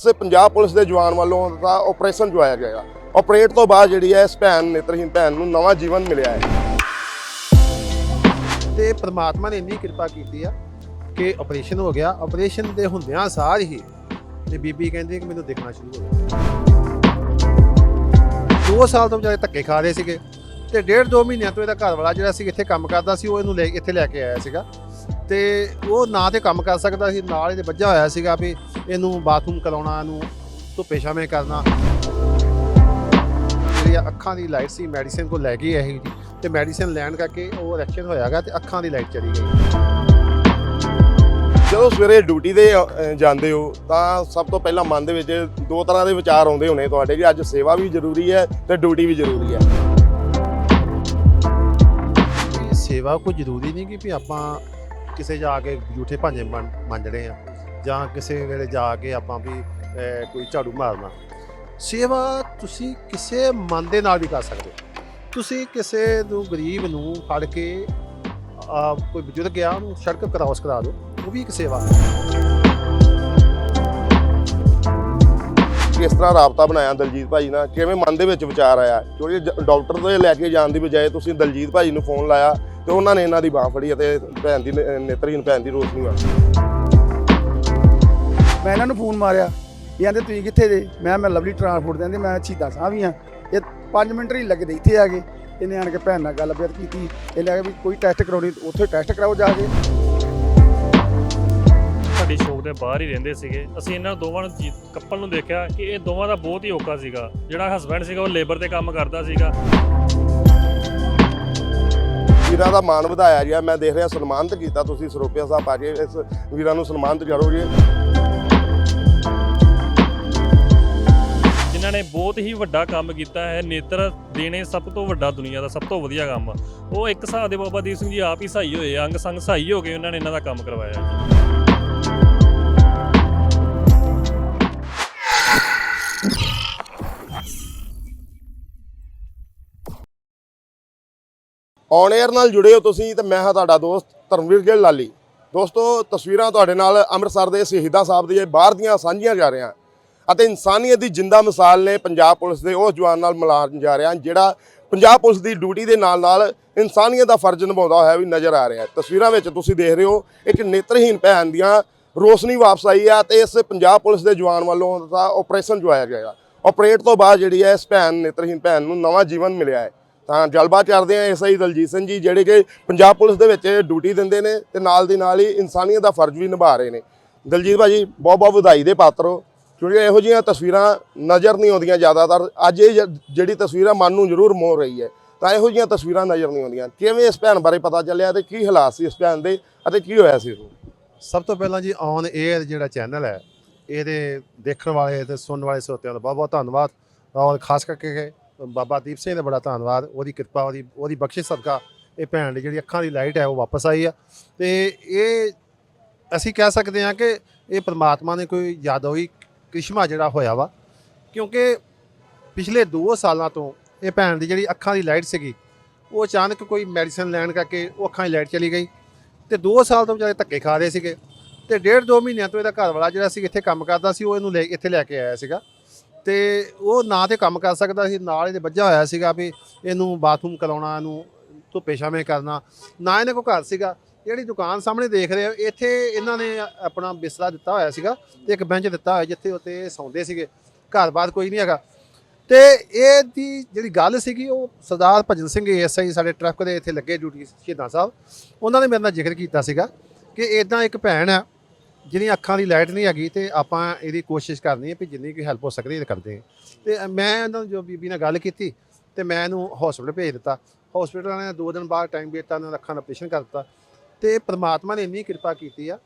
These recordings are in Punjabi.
ਸੇ ਪੰਜਾਬ ਪੁਲਿਸ ਦੇ ਜਵਾਨ ਵੱਲੋਂ ਦਾ ਆਪਰੇਸ਼ਨ ਚਲਾਇਆ ਗਿਆ ਆਪਰੇਟ ਤੋਂ ਬਾਅਦ ਜਿਹੜੀ ਹੈ ਇਸ ਭੈਣ ਨੇਤਰਹੀਨ ਭੈਣ ਨੂੰ ਨਵਾਂ ਜੀਵਨ ਮਿਲਿਆ ਹੈ। ਤੇ ਪ੍ਰਮਾਤਮਾ ਨੇ ਇੰਨੀ ਕਿਰਪਾ ਕੀਤੀ ਆ ਕਿ ਆਪਰੇਸ਼ਨ ਹੋ ਗਿਆ। ਆਪਰੇਸ਼ਨ ਦੇ ਹੁੰਦਿਆਂ ਸਾਰ ਹੀ ਤੇ ਬੀਬੀ ਕਹਿੰਦੀ ਕਿ ਮੈਨੂੰ ਦੇਖਣਾ ਸ਼ੁਰੂ ਹੋ ਗਿਆ। ਦੋ ਸਾਲ ਤੋਂ ਵਿਚਾਰੇ ਧੱਕੇ ਖਾ ਰਹੇ ਸੀਗੇ ਤੇ ਡੇਢ ਦੋ ਮਹੀਨਿਆਂ ਤੋਂ ਇਹਦਾ ਘਰ ਵਾਲਾ ਜਿਹੜਾ ਸੀ, ਇੱਥੇ ਕੰਮ ਕਰਦਾ ਸੀ, ਉਹ ਇਹਨੂੰ ਲੈ, ਇੱਥੇ ਲੈ ਕੇ ਆਇਆ ਸੀਗਾ। ਤੇ ਉਹ ਨਾ ਤੇ ਕੰਮ ਕਰ ਸਕਦਾ ਸੀ ਨਾਲ ਇਹਦੇ ਵੱਜਾ ਹੋਇਆ ਸੀਗਾ ਵੀ ਇਹਨੂੰ ਬਾਥਰੂਮ ਕਰਾਉਣਾ ਇਹਨੂੰ ਧੁੱਪੇ ਛਾਵੇਂ ਕਰਨਾ। ਜਿਹੜੀ ਅੱਖਾਂ ਦੀ ਲਾਈਟ ਸੀ ਮੈਡੀਸਿਨ ਕੋ ਲੈ ਗਈ ਇਹ ਜੀ। ਤੇ ਮੈਡੀਸਿਨ ਲੈਣ ਕਰਕੇ ਉਹ ਰਿਐਕਸ਼ਨ ਹੋਇਆਗਾ ਤੇ ਅੱਖਾਂ ਦੀ ਲਾਈਟ ਚਲੀ ਗਈ। ਜਦੋਂ ਸਵੇਰੇ ਡਿਊਟੀ ਤੇ ਅ, ਜਾਂਦੇ ਹੋ ਤਾਂ ਸਭ ਤੋਂ ਪਹਿਲਾਂ ਮਨ ਦੇ ਵਿੱਚ ਦੋ ਤਰ੍ਹਾਂ ਦੇ ਵਿਚਾਰ ਆਉਂਦੇ ਹੋਣੇ ਤੁਹਾਡੇ ਕਿ ਅੱਜ ਸੇਵਾ ਵੀ ਜ਼ਰੂਰੀ ਹੈ ਤੇ ਡਿਊਟੀ ਵੀ ਜ਼ਰੂਰੀ ਹੈ। ਸੇਵਾ ਕੋਈ ਜ਼ਰੂਰੀ ਨਹੀਂ ਕਿ ਵੀ ਆਪਾਂ ਕਿਸੇ ਜਾ ਕੇ ਜੂਠੇ ਭਾਂਜੇ ਮੰਨ- ਮੰਜਣੇ ਆ ਜਾਂ ਕਿਸੇ ਵੇਲੇ ਜਾ ਕੇ ਆਪਾਂ ਵੀ ਅਹ, ਕੋਈ ਝਾੜੂ ਮਾਰਨਾ। ਸੇਵਾ ਤੁਸੀਂ ਕਿਸੇ ਮਨ ਦੇ ਨਾਲ ਵੀ ਕਰ ਸਕਦੇ ਹੋ। ਤੁਸੀਂ ਕਿਸੇ ਨੂੰ ਗਰੀਬ ਨੂੰ ਫੜ ਕੇ ਆ, ਕੋਈ ਬਜ਼ੁਰਗ ਗਿਆ ਉਹਨੂੰ ਸੜਕ ਕ੍ਰਾਸ ਕਰਾ ਦਿਓ ਉਹ ਵੀ ਇੱਕ ਸੇਵਾ ਹੈ। ਕਿਸ ਤਰ੍ਹਾਂ ਰਾਬਤਾ ਬਣਾਇਆ ਦਲਜੀਤ ਭਾਜੀ ਨਾਲ? ਕਿਵੇਂ ਮਨ ਦੇ ਵਿੱਚ ਵਿਚਾਰ ਆਇਆ? ਕਿਉਂਕਿ ਜ- ਡਾਕਟਰ ਤੋਂ ਲੈ ਕੇ ਜਾਣ ਦੀ ਬਜਾਏ ਤੁਸੀਂ ਦਲਜੀਤ ਭਾਜੀ ਨੂੰ ਫੋਨ ਲਾਇਆ ਤੇ ਉਹਨਾਂ ਨੇ ਇਹਨਾਂ ਦੀ ਬਾਹ ਫੜੀ ਅਤੇ ਭੈਣ ਦੀ ਨ- ਨੇਤਰਹੀਨ ਭੈਣ ਦੀ ਰੋਸ਼ਨੀ ਵਾਲੀ। ਮੈਂ ਇਹਨਾਂ ਨੂੰ ਫੋਨ ਮਾਰਿਆ। ਇਹ ਕਹਿੰਦੇ ਤੁਸੀਂ ਕਿੱਥੇ ਜੇ? ਮੈਂ ਮੈਂ ਲਵਲੀ ਟਰਾਂਸਪੋਰਟ ਦੇ ਕਹਿੰਦੇ ਮੈਂ ਸ਼ਹੀਦਾਂ ਸਾਹਿਬ ਵੀ ਆ। ਇਹ 5 ਮਿੰਟ ਹੀ ਲੱਗਦੇ ਇੱਥੇ ਆ ਗਏ ਇਹਨੇ ਆਣ ਕੇ ਭੈਣ ਨਾਲ ਗੱਲਬਾਤ ਕੀਤੀ। ਇਹ ਲੈ ਵੀ ਕੋਈ ਟੈਸਟ ਕਰਾਉਣੀ, ਉੱਥੇ ਟੈਸਟ ਕਰਾਓ ਜਾ ਕੇ। ਸਾਡੀ ਸ਼ੌਪ ਦੇ ਬਾਹਰ ਹੀ ਰਹਿੰਦੇ ਸੀਗੇ। ਅਸੀਂ ਇਹਨਾਂ ਦੋਵਾਂ ਨੂੰ ਜੀ- ਕੱਪਲ ਨੂੰ ਦੇਖਿਆ ਕਿ ਇਹ ਦੋਵਾਂ ਦਾ ਬਹੁਤ ਹੀ ਔਕਾ ਸੀਗਾ। ਜਿਹੜਾ ਹਸਬੰਡ ਸੀਗਾ ਉਹ ਲੇਬਰ ਤੇ ਕੰਮ ਕਰਦਾ ਸੀਗਾ। ਵੀਰਾਂ ਦਾ ਮਾਣ ਵਧਾਇਆ ਗਿਆ ਮੈਂ ਦੇਖ ਰਿਹਾ ਸਨਮਾਨਿਤ ਕੀਤਾ ਤੁਸੀਂ ਸਰੋਪਿਆ ਸਾਹਿਬ ਪਾ ਕੇ। ਇਸ ਵੀਰਾਂ ਨੂੰ ਸਨਮਾਨਿਤ ਕਰੋਗੇ ਜਿਨ੍ਹਾਂ ਨੇ ਬਹੁਤ ਹੀ ਵੱਡਾ ਕੰਮ ਕੀਤਾ ਹੈ। ਨੇਤਰ ਦੇਣੇ ਸਭ ਤੋਂ ਵੱਡਾ ਦੁਨੀਆ ਦਾ ਸਭ ਤੋਂ ਵਧੀਆ ਕੰਮ। ਉਹ ਇੱਕ ਹਿਸਾਬ ਦੇ ਬਾਬਾ ਦੀਪ ਸਿੰਘ ਜੀ ਆਪ ਹੀ ਸਹਾਈ ਹੋਏ ਅੰਗ ਸੰਗ ਸਹਾਈ ਹੋ ਕੇ ਉਹਨਾਂ ਨੇ ਇਹਨਾਂ ਦਾ ਕੰਮ ਕਰਵਾਇਆ ਜੀ। ਔਨ 에ਅਰ ਨਾਲ ਜੁੜੇ ਹੋ ਤੁਸੀਂ ਤੇ ਮੈਂ ਹਾਂ ਤੁਹਾਡਾ ਦੋਸਤ ਧਰਮਵੀਰ ਗਿੱਲ ਲਾਲੀ। ਦੋਸਤੋ, ਤਸਵੀਰਾਂ ਤੁਹਾਡੇ ਨਾਲ ਅੰਮ੍ਰਿਤਸਰ ਦੇ ਸ਼ਹੀਦਾਂ ਸਾਹਿਬ ਦੇ ਬਾਹਰ ਦੀਆਂ ਸਾਂਝੀਆਂ ਜਾ ਰਹੀਆਂ। ਅਤੇ ਇਨਸਾਨੀਅਤ ਦੀ ਜਿੰਦਾ ਮਿਸਾਲ ਨੇ ਪੰਜਾਬ ਪੁਲਿਸ ਦੇ ਉਸ ਜਵਾਨ ਨਾਲ ਮਿਲਾਉਣ ਜਾ ਰਿਹਾ, ਜਿਹੜਾ ਪੰਜਾਬ ਪੁਲਿਸ ਦੀ ਡਿਊਟੀ ਦੇ ਨਾਲ ਨਾਲ ਇਨਸਾਨੀਅਤ ਦਾ ਫਰਜ਼ ਨਿਭਾਉਂਦਾ ਹੋਇਆ ਵੀ ਨਜ਼ਰ ਆ ਰਿਹਾ ਤਸਵੀਰਾਂ ਵਿੱਚ ਤੁਸੀਂ ਦੇਖ ਰਹੇ ਹੋ, ਇੱਕ ਨੇਤਰਹੀਨ ਭੈਣ ਦੀਆਂ ਰੋਸ਼ਨੀ ਵਾਪਸ ਆਈ ਆ ਤੇ ਇਸ ਪੰਜਾਬ ਪੁਲਿਸ ਦੇ ਜਵਾਨ ਵੱਲੋਂ ਦਾ ਆਪਰੇਸ਼ਨ ਚਲਾਇਆ ਗਿਆ ਆਪਰੇਟ ਤੋਂ ਬਾਅਦ ਜਿਹੜੀ ਹੈ ਇਸ ਭੈਣ ਨੇਤਰਹੀਨ ਭੈਣ ਨੂੰ ਨਵਾਂ ਜੀਵਨ ਮਿਲਿਆ ਹੈ। ਤਾਂ ਗੱਲਬਾਤ ਕਰਦੇ ਆ ਐਸਆਈ ਦਲਜੀਤ ਸਿੰਘ ਜੀ, ਜਿਹੜੇ ਕਿ ਪੰਜਾਬ ਪੁਲਿਸ ਦੇ ਵਿੱਚ ਡਿਊਟੀ ਦਿੰਦੇ ਨੇ ਤੇ ਨਾਲ ਦੀ ਨਾਲ ਹੀ ਇਨਸਾਨੀਅਤ ਦਾ ਫਰਜ਼ ਵੀ ਨਿਭਾ ਰਹੇ ਨੇ। ਦਲਜੀਤ ਭਾਜੀ ਬਹੁਤ ਬਹੁਤ ਵਧਾਈ ਦੇ ਪਾਤਰ ਹੋ। ਕਿਉਂਕਿ ਇਹੋ ਜਿਹੀਆਂ ਤਸਵੀਰਾਂ ਨਜ਼ਰ ਨਹੀਂ ਆਉਂਦੀਆਂ ਜ਼ਿਆਦਾਤਰ। ਅੱਜ ਇਹ ਜਿਹੜੀ ਤਸਵੀਰਾਂ ਮਨ ਨੂੰ ਜ਼ਰੂਰ ਮੋਹ ਰਹੀ ਹੈ, ਤਾਂ ਇਹੋ ਜਿਹੀਆਂ ਤਸਵੀਰਾਂ ਨਜ਼ਰ ਨਹੀਂ ਆਉਂਦੀਆਂ। ਕਿਵੇਂ ਇਸ ਭੈਣ ਬਾਰੇ ਪਤਾ ਚੱਲਿਆ ਤੇ ਕੀ ਹਾਲਾਤ ਸੀ ਇਸ ਭੈਣ ਦੇ ਅਤੇ ਕੀ ਹੋਇਆ ਸੀ ਉਸਨੂੰ? ਸਭ ਤੋਂ ਪਹਿਲਾਂ ਜੀ ਔਨ 에ਅਰ ਜਿਹੜਾ ਚੈਨਲ ਹੈ, ਇਹਦੇ ਦੇਖਣ ਵਾਲੇ ਤੇ ਸੁਣਨ ਵਾਲੇ ਸਰੋਤਿਆਂ ਦਾ ਬਹੁਤ ਬਹੁਤ ਧੰਨਵਾਦ। ਔਰ ਖਾਸ ਕਰਕੇ ਬਾਬਾ ਦੀਪ ਸਿੰਘ ਦਾ ਬੜਾ ਧੰਨਵਾਦ। ਉਹਦੀ ਕਿਰਪਾ, ਉਹਦੀ ਉਹਦੀ ਬਖਸ਼ਿਸ਼, ਸਦਕਾ ਇਹ ਭੈਣ ਦੀ ਜਿਹੜੀ ਅੱਖਾਂ ਦੀ ਲਾਈਟ ਹੈ, ਉਹ ਵਾਪਸ ਆਈ ਆ। ਤੇ ਇਹ ਅਸੀਂ ਕਹਿ ਸਕਦੇ ਹਾਂ ਕਿ ਇਹ ਪ੍ਰਮਾਤਮਾ ਨੇ ਕੋਈ ਯਾਦੋਈ ਕ੍ਰਿਸ਼ਮਾ ਜਿਹੜਾ ਹੋਇਆ ਵਾ, ਕਿਉਂਕਿ ਪਿਛਲੇ 2 ਸਾਲਾਂ ਤੋਂ ਇਹ ਭੈਣ ਦੀ ਜਿਹੜੀ ਅੱਖਾਂ ਦੀ ਲਾਈਟ ਸੀਗੀ, ਉਹ ਅਚਾਨਕ ਕੋਈ ਮੈਡੀਸਨ ਲੈਣ ਕਰਕੇ ਉਹ ਅੱਖਾਂ ਦੀ ਲਾਈਟ ਚਲੀ ਗਈ। ਤੇ 2 ਸਾਲ ਤੋਂ ਵਿਚਾਰੇ ਧੱਕੇ ਖਾ ਰਹੇ ਸੀਗੇ ਤੇ ਡੇਢ ਦੋ ਮਹੀਨਿਆਂ ਤੋਂ ਇਹਦਾ ਘਰ ਵਾਲਾ ਜਿਹੜਾ ਸੀ ਇੱਥੇ ਕੰਮ ਕਰਦਾ ਸੀ, ਉਹ ਇਹਨੂੰ ਲੈ, ਇੱਥੇ ਲੈ ਕੇ ਆਇਆ ਸੀਗਾ। ਤੇ ਉਹ ਨਾ ਤੇ ਕੰਮ ਕਰ ਸਕਦਾ ਸੀ, ਨਾਲ ਇਹਦੇ ਵੱਜਾ ਹੋਇਆ ਸੀਗਾ ਵੀ ਇਹਨੂੰ ਬਾਥਰੂਮ ਕਰਾਉਣਾ, ਇਹਨੂੰ ਧੁੱਪੇ ਛਾਵੇਂ ਕਰਨਾ, ਨਾ ਇਹਨੇ ਕੋ ਘਰ ਸੀਗਾ। ਜਿਹੜੀ ਦੁਕਾਨ ਸਾਹਮਣੇ ਦੇਖ ਰਹੇ ਹੋ, ਇੱਥੇ ਇਹਨਾਂ ਨੇ ਆਪਣਾ ਬਿਸਤਰਾ ਦਿੱਤਾ ਹੋਇਆ ਸੀਗਾ ਤੇ ਇੱਕ ਬੈਂਚ ਦਿੱਤਾ ਹੋਇਆ ਜਿੱਥੇ ਉੱਤੇ ਇਹ ਸੌਂਦੇ ਸੀਗੇ। ਘਰ ਬਾਰ ਕੋਈ ਨਹੀਂ ਹੈਗਾ। ਤੇ ਇਹ ਦੀ ਜਿਹੜੀ ਗੱਲ ਸੀਗੀ, ਉਹ ਸਰਦਾਰ ਭਜਨ ਸਿੰਘ ਐਸਆਈ ਸਾਡੇ ਟਰੱਕ ਦੇ ਇੱਥੇ ਲੱਗੇ ਡਿਊਟੀ ਸ਼ਹੀਦਾਂ ਸਾਹਿਬ, ਉਹਨਾਂ ਨੇ ਮੇਰੇ ਨਾਲ ਜ਼ਿਕਰ ਕੀਤਾ ਸੀਗਾ ਕਿ ਇਦਾਂ ਇੱਕ ਭੈਣ ਆ ਜਿਹਦੀ ਅੱਖਾਂ ਦੀ ਲਾਈਟ ਨਹੀਂ ਹੈਗੀ ਤੇ ਆਪਾਂ ਇਹਦੀ ਕੋਸ਼ਿਸ਼ ਕਰਨੀ ਹੈ ਵੀ ਜਿੰਨੀ ਕੋਈ ਹੈਲਪ ਹੋ ਸਕਦੀ ਹੈ ਕਰਦੇ ਹਾਂ। ਤੇ ਮੈਂ ਉਹਨਾਂ ਨੂੰ ਜੋ ਬੀਬੀ ਨਾਲ ਗੱਲ ਕੀਤੀ ਤੇ ਮੈਂ ਇਹਨੂੰ ਹਸਪੀਟਲ ਭੇਜ ਦਿੱਤਾ। ਹਸਪੀਟਲ ਵਾਲਿਆਂ ਨੇ ਦੋ ਦਿਨ ਬਾਅਦ ਟਾਈਮ ਦਿੱਤਾ ਉਹਨਾਂ ਦਾ ਅੱਖਾਂ ਦਾ ਆਪਰੇਸ਼ਨ ਕਰ ਦਿੱਤਾ ਤੇ ਪ੍ਰਮਾਤਮਾ ਨੇ ਇੰਨੀ ਕਿਰਪਾ ਕੀਤੀ ਆ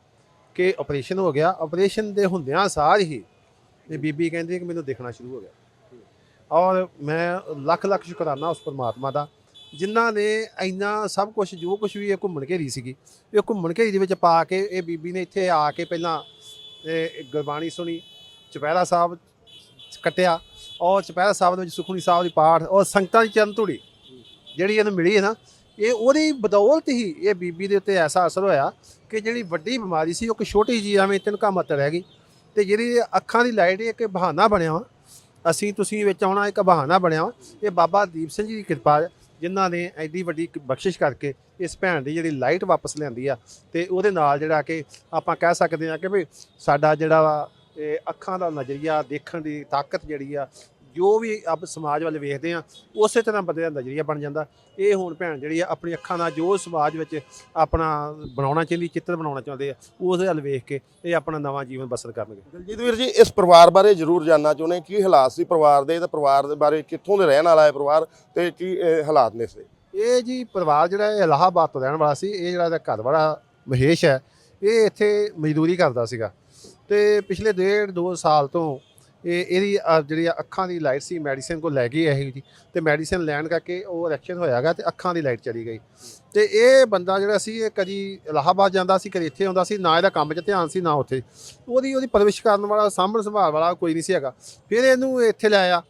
ਕਿ ਆਪਰੇਸ਼ਨ ਹੋ ਗਿਆ। ਆਪਰੇਸ਼ਨ ਦੇ ਹੁੰਦਿਆਂ ਸਾਰ ਹੀ ਇਹ ਬੀਬੀ ਕਹਿੰਦੀ ਕਿ ਮੈਨੂੰ ਦੇਖਣਾ ਸ਼ੁਰੂ ਹੋ ਗਿਆ। ਔਰ ਮੈਂ ਲੱਖ ਲੱਖ ਸ਼ੁਕਰਾਨਾ ਉਸ ਪਰਮਾਤਮਾ ਦਾ, ਜਿਨ੍ਹਾਂ ਨੇ ਇੰਨਾ ਸਭ ਕੁਝ ਜੋ ਕੁਝ ਵੀ ਇਹ ਘੁੰਮਣ ਘੇਰੀ ਸੀਗੀ, ਇਹ ਘੁੰਮਣ ਘੇਰੀ ਦੇ ਵਿੱਚ ਪਾ ਕੇ ਇਹ ਬੀਬੀ ਨੇ ਇੱਥੇ ਆ ਕੇ ਪਹਿਲਾਂ ਗੁਰਬਾਣੀ ਸੁਣੀ, ਚੁਪਹਿਰਾ ਸਾਹਿਬ ਕੱਟਿਆ, ਔਰ ਚੁਪਹਿਰਾ ਸਾਹਿਬ ਦੇ ਵਿੱਚ ਸੁਖਮਨੀ ਸਾਹਿਬ ਦੀ ਪਾਠ, ਔਰ ਸੰਗਤਾਂ ਦੀ ਚਰਨ ਧੂੜੀ ਜਿਹੜੀ ਇਹਨੂੰ ਮਿਲੀ ਹੈ ਨਾ, ਇਹ ਉਹਦੀ ਬਦੌਲਤ ਹੀ ਇਹ ਬੀਬੀ ਦੇ ਉੱਤੇ ਐਸਾ ਅਸਰ ਹੋਇਆ ਕਿ ਜਿਹੜੀ ਵੱਡੀ ਬਿਮਾਰੀ ਸੀ, ਉਹ ਇੱਕ ਛੋਟੀ ਜਿਹੀ ਐਵੇਂ ਤਿਨਕਾ ਮੱਤ ਰਹਿ ਗਈ, ਤੇ ਜਿਹੜੀ ਅੱਖਾਂ ਦੀ ਲਾਈਟ ਇੱਕ ਬਹਾਨਾ ਬਣਿਆ ਵਾ ਅਸੀਂ ਤੁਸੀਂ ਵਿੱਚ ਆਉਣਾ ਇੱਕ ਬਹਾਨਾ ਬਣਿਆ ਵਾ ਇਹ ਬਾਬਾ ਦੀਪ ਸਿੰਘ ਜੀ ਦੀ ਕਿਰਪਾ ਹੈ ਜਿਨ੍ਹਾਂ ਨੇ ਐਡੀ ਵੱਡੀ ਬਖਸ਼ਿਸ਼ ਕਰਕੇ ਇਸ ਭੈਣ ਦੀ ਜਿਹੜੀ ਲਾਈਟ ਵਾਪਸ ਲਿਆਂਦੀ ਆ ਤੇ ਉਹਦੇ ਨਾਲ ਜਿਹੜਾ ਕਿ ਆਪਾਂ ਕਹਿ ਸਕਦੇ ਆ ਕਿ ਵੀ ਸਾਡਾ ਜਿਹੜਾ ਵਾ ਇਹ ਅੱਖਾਂ ਦਾ ਨਜ਼ਰੀਆ ਦੇਖਣ ਦੀ ਤਾਕਤ ਜਿਹੜੀ ਆ ਜੋ ਵੀ ਅਬ ਸਮਾਜ ਵੱਲ ਵੇਖਦੇ ਆ ਉਸੇ ਤਰ੍ਹਾਂ ਬੰਦੇ ਦਾ ਨਜ਼ਰੀਆ ਬਣ ਜਾਂਦਾ। ਇਹ ਹੁਣ ਭੈਣ ਜਿਹੜੀ ਆ ਆਪਣੀ ਅੱਖਾਂ ਨਾਲ ਜੋ ਸਮਾਜ ਵਿੱਚ ਆਪਣਾ ਬਣਾਉਣਾ ਚਾਹੁੰਦੀ ਚਿੱਤਰ ਬਣਾਉਣਾ ਚਾਹੁੰਦੇ ਆ ਉਹਦੇ ਵੱਲ ਵੇਖ ਕੇ ਇਹ ਆਪਣਾ ਨਵਾਂ ਜੀਵਨ ਬਸਰ ਕਰਨਗੇ। ਦਲਜੀਤ ਵੀਰ ਜੀ ਇਸ ਪਰਿਵਾਰ ਬਾਰੇ ਜ਼ਰੂਰ ਜਾਨਣਾ ਚਾਹੁੰਦੇ ਕੀ ਹਾਲਾਤ ਸੀ ਪਰਿਵਾਰ ਦੇ ਤੇ ਪਰਿਵਾਰ ਦੇ ਬਾਰੇ ਕਿੱਥੋਂ ਦੇ ਰਹਿਣ ਵਾਲਾ ਹੈ ਪਰਿਵਾਰ ਤੇ ਕੀ ਹਾਲਾਤ ਨੇ ਇਸ ਦੇ? ਇਹ ਜੀ ਪਰਿਵਾਰ ਜਿਹੜਾ ਇਹ ਇਲਾਹਾਬਾਦ ਤੋਂ ਰਹਿਣ ਵਾਲਾ ਸੀ ਇਹ ਜਿਹੜਾ ਇਹਦਾ ਘਰ ਵਾਲਾ ਮਹੇਸ਼ ਹੈ ਇਹ ਇੱਥੇ ਮਜ਼ਦੂਰੀ ਕਰਦਾ ਸੀਗਾ। ਤੇ ਪਿਛਲੇ ਡੇਢ ਦੋ ਸਾਲ ਤੋਂ ਇਹ ਇਹਦੀ ਅਹ, ਜਿਹੜੀ ਆ ਅੱਖਾਂ ਦੀ ਲਾਈਟ ਸੀ ਮੈਡੀਸਿਨ ਕੋ ਲੈ ਗਈ ਇਹ ਜੀ। ਤੇ ਮੈਡੀਸਿਨ ਲੈਣ ਕਰਕੇ ਉਹ ਰਿਐਕਸ਼ਨ ਹੋਇਆਗਾ ਤੇ ਅੱਖਾਂ ਦੀ ਲਾਈਟ ਚਲੀ ਗਈ। ਤੇ ਇਹ ਬੰਦਾ ਜਿਹੜਾ ਸੀ ਇਹ ਕਦੀ ਇਲਾਹਾਬਾਦ ਜਾਂਦਾ ਸੀ ਕਦੀ ਇੱਥੇ ਆਉਂਦਾ ਸੀ ਨਾ ਇਹਦਾ ਕੰਮ 'ਚ ਧਿਆਨ ਸੀ ਨਾ ਉੱਥੇ। ਉਹਦੀ ਉਹਦੀ ਪਰਵਿਸ਼ ਕਰਨ ਵਾਲਾ ਸਾਂਭਣ ਸੰਭਾਲ ਵਾਲਾ ਕੋਈ ਨਹੀਂ ਸੀ ਹੈਗਾ। ਫਿਰ ਇਹਨੂੰ ਇੱਥੇ ਲੈ ਆਇਆ।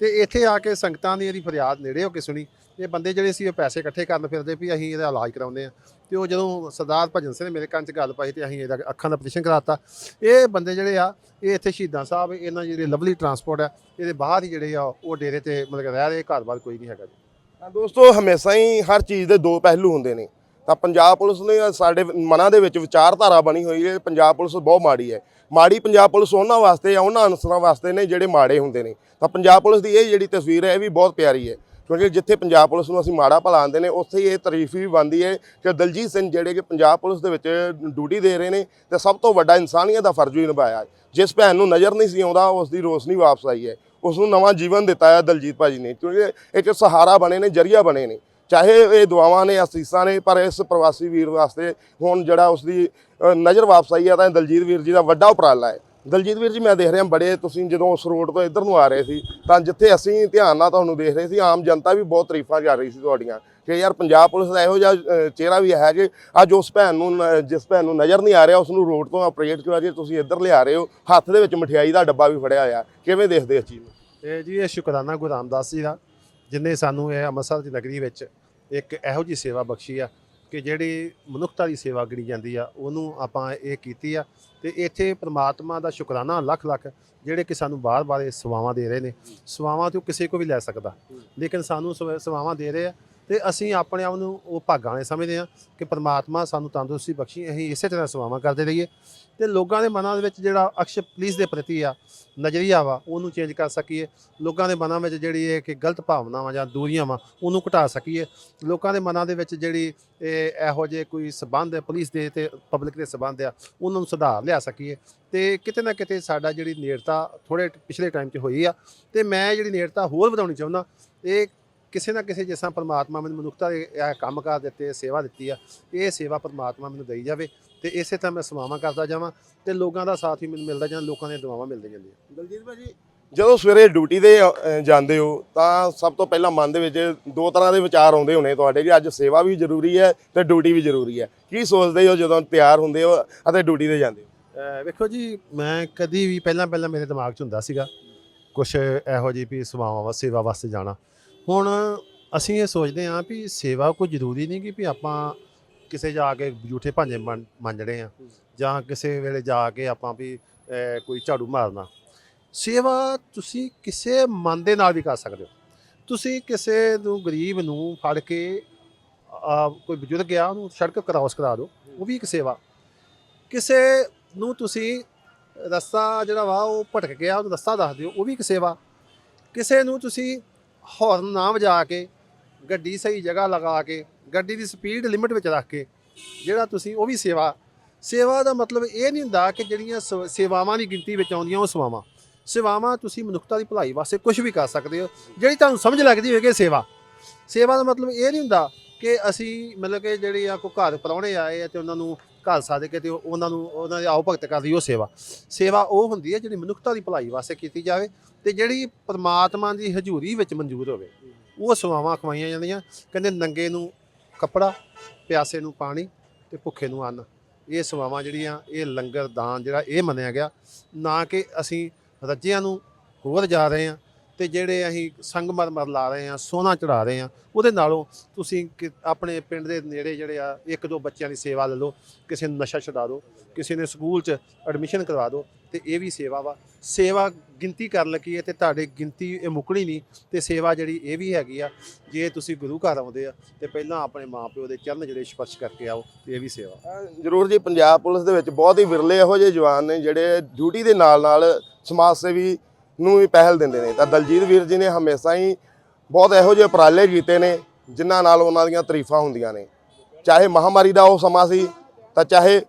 ਤੇ ਇੱਥੇ ਆ ਕੇ ਸੰਗਤਾਂ ਦੀ ਇਹਦੀ ਫਰਿਆਦ ਨੇੜੇ ਹੋ ਕੇ ਸੁਣੀ। ਇਹ ਬੰਦੇ ਜਿਹੜੇ ਸੀ ਉਹ ਪੈਸੇ ਇਕੱਠੇ ਕਰਨ ਫਿਰਦੇ ਵੀ ਅਸੀਂ ਇਹਦਾ ਇਲਾਜ ਕਰਾਉਂਦੇ ਆ ਤੇ ਉਹ ਜਦੋਂ ਸਰਦਾਰ ਭਜਨ ਸਿੰਘ ਨੇ ਮੇਰੇ ਕੰਨ 'ਚ ਗੱਲ ਪਾਈ ਤੇ ਅਸੀਂ ਇਹਦਾ ਅੱਖਾਂ ਦਾ ਆਪਰੇਸ਼ਨ ਕਰਾਤਾ। ਇਹ ਬੰਦੇ ਜਿਹੜੇ ਆ, ਇਹ ਇੱਥੇ ਸ਼ਹੀਦਾਂ ਸਾਹਿਬ, ਇਹਨਾਂ ਜਿਹੜੇ ਲਵਲੀ ਟਰਾਂਸਪੋਰਟ ਆ, ਇਹਦੇ ਬਾਹਰ ਹੀ ਜਿਹੜੇ ਆ, ਉਹ ਡੇਰੇ ਤੇ ਮਤਲਬ ਰਹਿ ਰਹੇ ਘਰ-ਬਾਰ ਕੋਈ ਨਹੀਂ ਹੈਗਾ ਜੀ। ਤਾਂ ਦੋਸਤੋ, ਹਮੇਸ਼ਾ ਹੀ ਹਰ ਚੀਜ਼ ਦੇ ਦੋ ਪਹਿਲੂ ਹੁੰਦੇ ਨੇ। ਤਾਂ ਪੰਜਾਬ ਪੁਲਿਸ ਨੇ ਸਾਡੇ ਮਨਾਂ ਦੇ ਵਿੱਚ ਵਿਚਾਰਧਾਰਾ ਬਣੀ ਹੋਈ ਹੈ, ਪੰਜਾਬ ਪੁਲਿਸ ਬਹੁਤ ਮਾੜੀ ਹੈ। ਮਾੜੀ ਪੰਜਾਬ ਪੁਲਿਸ ਉਹਨਾਂ ਵਾਸਤੇ ਆ ਉਹਨਾਂ ਅਨਸਰਾਂ ਵਾਸਤੇ ਨੇ ਜਿਹੜੇ ਮਾੜੇ ਹੁੰਦੇ ਨੇ। ਤਾਂ ਪੰਜਾਬ ਪੁਲਿਸ ਦੀ ਇਹ ਜਿਹੜੀ ਤਸਵੀਰ ਹੈ, ਇਹ ਵੀ ਬਹੁਤ ਪਿਆਰੀ ਹੈ। ਕਿਉਂਕਿ ਜਿੱਥੇ ਪੰਜਾਬ ਪੁਲਿਸ ਨੂੰ ਅਸੀਂ ਮਾੜਾ ਭਲਾ ਆਂਦੇ ਨੇ, ਉੱਥੇ ਹੀ ਇਹ ਤਾਰੀਫ ਵੀ ਬਣਦੀ ਹੈ ਕਿ ਦਲਜੀਤ ਸਿੰਘ ਜਿਹੜੇ ਕਿ ਪੰਜਾਬ ਪੁਲਿਸ ਦੇ ਵਿੱਚ ਡਿਊਟੀ ਦੇ ਰਹੇ ਨੇ ਤੇ ਸਭ ਤੋਂ ਵੱਡਾ ਇਨਸਾਨੀਅਤ ਦਾ ਫਰਜ਼ ਵੀ ਨਿਭਾਇਆ ਜਿਸ ਭੈਣ ਨੂੰ ਨਜ਼ਰ ਨਹੀਂ ਸੀ ਆਉਂਦਾ ਉਸ ਦੀ ਰੋਸ਼ਨੀ ਵਾਪਸ ਆਈ ਹੈ। ਉਸ ਨੂੰ ਨਵਾਂ ਜੀਵਨ ਦਿੱਤਾ ਹੈ ਦਲਜੀਤ ਭਾਜੀ ਨੇ, ਕਿਉਂਕਿ ਇੱਕ ਸਹਾਰਾ ਬਣੇ ਨੇ, ਜਰੀਆ ਬਣੇ ਨੇ। ਚਾਹੇ ਇਹ ਦੁਆਵਾਂ ਨੇ, ਅਸੀਸਾਂ ਨੇ, ਪਰ ਇਸ ਪ੍ਰਵਾਸੀ ਵੀਰ ਵਾਸਤੇ ਹੁਣ ਜਿਹੜਾ ਉਸ ਦੀ ਨਜ਼ਰ ਵਾਪਸ ਆਈ ਹੈ, ਤਾਂ ਇਹ ਦਲਜੀਤ ਵੀਰ ਜੀ ਦਾ ਵੱਡਾ ਉਪਰਾਲਾ ਹੈ। ਦਲਜੀਤ ਵੀਰ ਜੀ, ਮੈਂ ਦੇਖ ਰਿਹਾ ਬੜੇ ਤੁਸੀਂ ਜਦੋਂ ਉਸ ਰੋਡ ਤੋਂ ਇੱਧਰ ਨੂੰ ਆ ਰਹੇ ਸੀ, ਤਾਂ ਜਿੱਥੇ ਅਸੀਂ ਧਿਆਨ ਨਾਲ ਤੁਹਾਨੂੰ ਦੇਖ ਰਹੇ ਸੀ, ਆਮ ਜਨਤਾ ਵੀ ਬਹੁਤ ਤਾਰੀਫਾਂ ਕਰ ਰਹੀ ਸੀ ਤੁਹਾਡੀਆਂ ਕਿ ਯਾਰ ਪੰਜਾਬ ਪੁਲਿਸ ਦਾ ਇਹੋ ਜਿਹਾ ਚਿਹਰਾ ਵੀ ਹੈ ਜੇ ਅੱਜ ਉਸ ਭੈਣ ਨੂੰ ਨ- ਜਿਸ ਭੈਣ ਨੂੰ ਨਜ਼ਰ ਨਹੀਂ ਆ ਰਿਹਾ, ਉਸ ਨੂੰ ਰੋਡ ਤੋਂ ਆਪਰੇਟ ਕਰਾ ਕੇ ਤੁਸੀਂ ਇੱਧਰ ਲਿਆ ਰਹੇ ਹੋ, ਹੱਥ ਦੇ ਵਿੱਚ ਮਠਿਆਈ ਦਾ ਡੱਬਾ ਵੀ ਫੜਿਆ ਹੋਇਆ, ਕਿਵੇਂ ਦੇਖਦੇ ਇਸ ਚੀਜ਼ ਨੂੰ? ਇਹ ਜੀ, ਇਹ ਸ਼ੁਕਰਾਨਾ ਗੁਰੂ ਰਾਮਦਾਸ ਜੀ ਦਾ, ਜਿਨੇ ਸਾਨੂੰ ਇਹ ਅੰਮ੍ਰਿਤਸਰ ਦੀ ਨਗਰੀ ਵਿੱਚ ਇੱਕ ਇਹੋ ਜੀ ਸੇਵਾ ਬਖਸ਼ੀ ਆ ਕਿ ਜਿਹੜੀ ਮਨੁੱਖਤਾ ਦੀ ਸੇਵਾ ਗਿਣੀ ਜਾਂਦੀ ਆ, ਉਹਨੂੰ ਆਪਾਂ ਇਹ ਕੀਤੀ ਆ ਤੇ ਇੱਥੇ ਪ੍ਰਮਾਤਮਾ ਦਾ ਸ਼ੁਕਰਾਨਾ ਲੱਖ ਲੱਖ ਜਿਹੜੇ ਕਿ ਸਾਨੂੰ ਬਾਰ-ਬਾਰ ਇਹ ਸੇਵਾਵਾਂ ਦੇ ਰਹੇ ਨੇ। ਸੇਵਾਵਾਂ ਤੋਂ ਕਿਸੇ ਕੋ ਵੀ ਲੈ ਸਕਦਾ। ਲੇਕਿਨ ਸਾਨੂੰ ਸੇਵਾ- ਸੇਵਾਵਾਂ ਦੇ ਰਹੇ ਆ ਤੇ ਅਸੀਂ ਆਪਣੇ ਆਪ ਨੂੰ ਉਹ ਭਾਗਾਂ ਵਾਲੇ ਸਮਝਦੇ ਹਾਂ ਕਿ ਪ੍ਰਮਾਤਮਾ ਸਾਨੂੰ ਤੰਦਰੁਸਤੀ ਬਖਸ਼ੀ, ਅਸੀਂ ਇਸੇ ਤਰ੍ਹਾਂ ਸੇਵਾਵਾਂ ਕਰਦੇ ਰਹੀਏ। ਤੇ ਲੋਕਾਂ ਦੇ ਮਨਾਂ ਦੇ ਵਿੱਚ ਜਿਹੜਾ ਅਕਸ਼ ਪੁਲਿਸ ਦੇ ਪ੍ਰਤੀ ਆ, ਨਜ਼ਰੀਆ ਵਾ, ਉਹਨੂੰ ਚੇਂਜ ਕਰ ਸਕੀਏ। ਲੋਕਾਂ ਦੇ ਮਨਾਂ ਵਿੱਚ ਜਿਹੜੀ ਇਹ ਕਿ ਗਲਤ ਭਾਵਨਾਵਾਂ ਜਾਂ ਦੂਰੀਆਂ ਵਾ, ਉਹਨੂੰ ਘਟਾ ਸਕੀਏ। ਲੋਕਾਂ ਦੇ ਮਨਾਂ ਦੇ ਵਿੱਚ ਜਿਹੜੀ ਇਹ ਇਹੋ ਜਿਹੇ ਕੋਈ ਸਬੰਧ ਹੈ ਪੁਲਿਸ ਦੇ ਤੇ ਪਬਲਿਕ ਦੇ ਸਬੰਧ ਆ, ਉਹਨਾਂ ਨੂੰ ਸੁਧਾਰ ਲਿਆ ਸਕੀਏ। ਤੇ ਕਿਤੇ ਨਾ ਕਿਤੇ ਸਾਡਾ ਜਿਹੜੀ ਨੇੜਤਾ ਥੋੜੇ ਪਿਛਲੇ ਟਾਈਮ 'ਚ ਹੋਈ ਆ। ਤੇ ਮੈਂ ਜਿਹੜੀ ਨੇੜਤਾ ਹੋਰ ਵਧਾਉਣੀ ਚਾਹੁੰਦਾ, ਇਹ ਕਿਸੇ ਨਾ ਕਿਸੇ ਜਿਸ ਪਰਮਾਤਮਾ ਮੈਨੂੰ ਮਨੁੱਖਤਾ ਦੇ ਇਹ ਕੰਮ ਕਰ ਦਿੱਤੇ ਸੇਵਾ ਦਿੱਤੀ ਆ ਇਹ ਸੇਵਾ ਪਰਮਾਤਮਾ ਮੈਨੂੰ ਦੇਈ ਜਾਵੇ ਤੇ ਇਸੇ ਤਰ੍ਹਾਂ ਮੈਂ ਸੇਵਾਵਾਂ ਕਰਦਾ ਜਾਵਾਂ ਤੇ ਲੋਕਾਂ ਦਾ ਸਾਥ ਵੀ ਮੈਨੂੰ ਮਿਲਦਾ ਜਾਂ ਲੋਕਾਂ ਦੀਆਂ ਦੁਆਵਾਂ ਮਿਲਦੀਆਂ ਜਾਂਦੀਆਂ। ਦਲਜੀਤ ਭਾਜੀ ਜਦੋਂ ਸਵੇਰੇ ਡਿਊਟੀ ਅ, ਜਾਂਦੇ ਹੋ ਤਾਂ ਸਭ ਤੋਂ ਪਹਿਲਾਂ ਮਨ ਦੇ ਵਿੱਚ ਦੋ ਤਰ੍ਹਾਂ ਦੇ ਵਿਚਾਰ ਆਉਂਦੇ ਹੋਣੇ ਤੁਹਾਡੇ ਕਿ ਅੱਜ ਸੇਵਾ ਵੀ ਜ਼ਰੂਰੀ ਹੈ ਤੇ ਡਿਊਟੀ ਵੀ ਜ਼ਰੂਰੀ ਹੈ। ਕੀ ਸੋਚਦੇ ਹੋ ਜਦੋਂ ਤਿਆਰ ਹੁੰਦੇ ਹੋ ਅਤੇ ਡਿਊਟੀ ਤੇ ਜਾਂਦੇ ਹੋ? ਵੇਖੋ ਜੀ ਮੈਂ ਕਦੀ ਵੀ ਪਹਿਲਾਂ ਪਹਿਲਾਂ ਮੇਰੇ ਦਿਮਾਗ 'ਚ ਹੁੰਦਾ ਸੀਗਾ ਕੁਝ ਇਹੋ ਜਿਹੀ ਵੀ ਸੇਵਾਵਾਂ ਵਾ ਸੇਵਾ ਵਾਸਤੇ ਜਾਣਾ। ਹੁਣ ਅਸੀਂ ਇਹ ਸੋਚਦੇ ਹਾਂ ਵੀ ਸੇਵਾ ਕੋਈ ਜ਼ਰੂਰੀ ਨਹੀਂ ਕਿ ਵੀ ਆਪਾਂ ਕਿਸੇ ਜਾ ਕੇ ਝੂਠੇ ਭਾਂਜੇ ਮੰਜਣੇ ਆ ਜਾਂ ਕਿਸੇ ਵੇਲੇ ਜਾ ਕੇ ਆਪਾਂ ਵੀ ਕੋਈ ਝਾੜੂ ਮਾਰਨਾ। ਸੇਵਾ ਤੁਸੀਂ ਕਿਸੇ ਮਨ ਦੇ ਨਾਲ ਵੀ ਕਰ ਸਕਦੇ ਹੋ। ਤੁਸੀਂ ਕਿਸੇ ਨੂੰ ਗਰੀਬ ਨੂੰ ਫੜ ਕੇ ਕੋਈ ਬਜ਼ੁਰਗ ਗਿਆ ਉਹਨੂੰ ਸੜਕ ਕ੍ਰਾਸ ਕਰਾ ਦਿਓ ਉਹ ਵੀ ਇੱਕ ਸੇਵਾ। ਕਿਸੇ ਨੂੰ ਤੁਸੀਂ ਰਸਤਾ ਜਿਹੜਾ ਵਾ ਉਹ ਭਟਕ ਗਿਆ ਉਹਨੂੰ ਰਸਤਾ ਦੱਸ ਦਿਓ ਉਹ ਵੀ ਇੱਕ ਸੇਵਾ। ਕਿਸੇ ਨੂੰ ਤੁਸੀਂ ਹੌਰਨ ਨਾ ਵਜਾ ਕੇ, ਗੱਡੀ ਸਹੀ ਜਗ੍ਹਾ ਲਗਾ ਕੇ, ਗੱਡੀ ਦੀ ਸਪੀਡ ਲਿਮਿਟ ਵਿੱਚ ਰੱਖ ਕੇ, ਜਿਹੜਾ ਤੁਸੀਂ ਉਹ ਵੀ ਸੇਵਾ ਸੇਵਾ ਦਾ ਮਤਲਬ ਇਹ ਨਹੀਂ ਹੁੰਦਾ ਕਿ ਜਿਹੜੀਆਂ ਸ- ਸੇਵਾਵਾਂ ਦੀ ਗਿਣਤੀ ਵਿੱਚ ਆਉਂਦੀਆਂ ਉਹ ਸੇਵਾਵਾਂ। ਸੇਵਾਵਾਂ ਤੁਸੀਂ ਮਨੁੱਖਤਾ ਦੀ ਭਲਾਈ ਵਾਸਤੇ ਕੁਝ ਵੀ ਕਰ ਸਕਦੇ ਹੋ, ਜਿਹੜੀ ਤੁਹਾਨੂੰ ਸਮਝ ਲੱਗਦੀ ਹੋਵੇਗੀ ਸੇਵਾ। ਸੇਵਾ ਦਾ ਮਤਲਬ ਇਹ ਨਹੀਂ ਹੁੰਦਾ ਕਿ ਅਸੀਂ ਮਤਲਬ ਕਿ ਜਿਹੜੇ ਆ ਕੋ ਘਰ ਪਰੌਣੇ ਆਏ ਆ ਤੇ ਉਹਨਾਂ ਨੂੰ ਘਰ ਸਾਧ ਕਿਤੇ ਉਹਨਾਂ ਨੂੰ ਉਹਨਾਂ ਦੇ ਆਓ ਭਗਤ ਕਰਦੀ ਉਹ ਸੇਵਾ। ਸੇਵਾ ਉਹ ਹੁੰਦੀ ਹੈ ਜਿਹੜੀ ਮਨੁੱਖਤਾ ਦੀ ਭਲਾਈ ਵਾਸਤੇ ਕੀਤੀ ਜਾਵੇ ਤੇ ਜਿਹੜੀ ਪਰਮਾਤਮਾ ਦੀ ਹਜ਼ੂਰੀ ਵਿੱਚ ਮਨਜ਼ੂਰ ਹੋਵੇ। ਉਹ ਸੇਵਾਵਾਂ ਖਵਾਈਆਂ ਜਾਂਦੀਆਂ। ਕਹਿੰਦੇ ਨੰਗੇ ਨੂੰ ਕੱਪੜਾ, ਪਿਆਸੇ ਨੂੰ ਪਾਣੀ ਤੇ ਭੁੱਖੇ ਨੂੰ ਅੰਨ। ਇਹ ਸੇਵਾਵਾਂ ਜਿਹੜੀਆਂ, ਇਹ ਲੰਗਰ ਦਾਨ ਜਿਹੜਾ ਇਹ ਮੰਨਿਆ ਗਿਆ। ਨਾ ਕਿ ਅਸੀਂ ਰੱਜਿਆਂ ਨੂੰ ਹੋਰ ਜਾ ਰਹੇ ਹਾਂ। ਤੇ ਜਿਹੜੇ ਅਸੀਂ ਸੰਗਮਰਮਰ ਲਾ ਰਹੇ ਹਾਂ, ਸੋਨਾ ਚੜਾ ਰਹੇ ਹਾਂ, ਉਹਦੇ ਨਾਲੋਂ ਤੁਸੀਂ ਕਿ- ਆਪਣੇ ਪਿੰਡ ਦੇ ਨੇੜੇ ਜਿਹੜੇ ਆ, ਇੱਕ ਦੋ ਬੱਚਿਆਂ ਦੀ ਸੇਵਾ ਲੈ ਲਓ, ਕਿਸੇ ਨੂੰ ਨਸ਼ਾ ਛੁਡਾ ਦਿਓ, ਕਿਸੇ ਨੇ ਸਕੂਲ 'ਚ ਐਡਮਿਸ਼ਨ ਕਰਵਾ ਦਿਓ, ਤੇ ਇਹ ਵੀ ਸੇਵਾ ਵਾ। ਸੇਵਾ ਗਿਣਤੀ ਕਰਨ ਲੱਗੀ ਹੈ ਤੇ ਤੁਹਾਡੇ ਗਿਣਤੀ ਇਹ ਮੁੱਕਣੀ ਨਹੀਂ, ਤੇ ਸੇਵਾ ਜਿਹੜੀ ਇਹ ਵੀ ਹੈਗੀ ਆ, ਜੇ ਤੁਸੀਂ ਗੁਰੂ ਘਰ ਆਉਂਦੇ ਆ, ਤੇ ਪਹਿਲਾਂ ਆਪਣੇ ਮਾਪਿਓ ਦੇ ਚਰਨ ਜਿਹੜੇ ਸਪਰਸ਼ ਕਰਕੇ ਆਓ, ਤੇ ਇਹ ਵੀ ਸੇਵਾ ਜ਼ਰੂਰ ਜੀ, ਪੰਜਾਬ ਪੁਲਿਸ ਦੇ ਵਿੱਚ ਬਹੁਤ ਹੀ ਵਿਰਲੇ ਇਹੋ ਜਿਹੇ ਜਵਾਨ ਨੇ, ਜਿਹੜੇ ਡਿਊਟੀ ਦੇ ਨਾਲ ਨਾਲ ਸਮਾਜ ਸੇਵੀ ਨੂੰ ਵੀ ਪਹਿਲ ਦਿੰਦੇ ਨੇ। ਤਾਂ ਦਲਜੀਤ ਵੀਰ ਜੀ ਨੇ ਹਮੇਸ਼ਾ ਹੀ ਬਹੁਤ ਇਹੋ ਜਿਹੇ ਉਪਰਾਲੇ ਕੀਤੇ ਨੇ, ਜਿਨ੍ਹਾਂ ਨਾਲ ਉਹਨਾਂ ਦੀਆਂ ਤਾਰੀਫਾਂ ਹੁੰਦੀਆਂ ਨੇ। ਚਾਹੇ ਮਹਾਮਾਰੀ ਦਾ ਉਹ ਸਮਾਂ ਸੀ, ਤਾਂ ਚਾਹੇ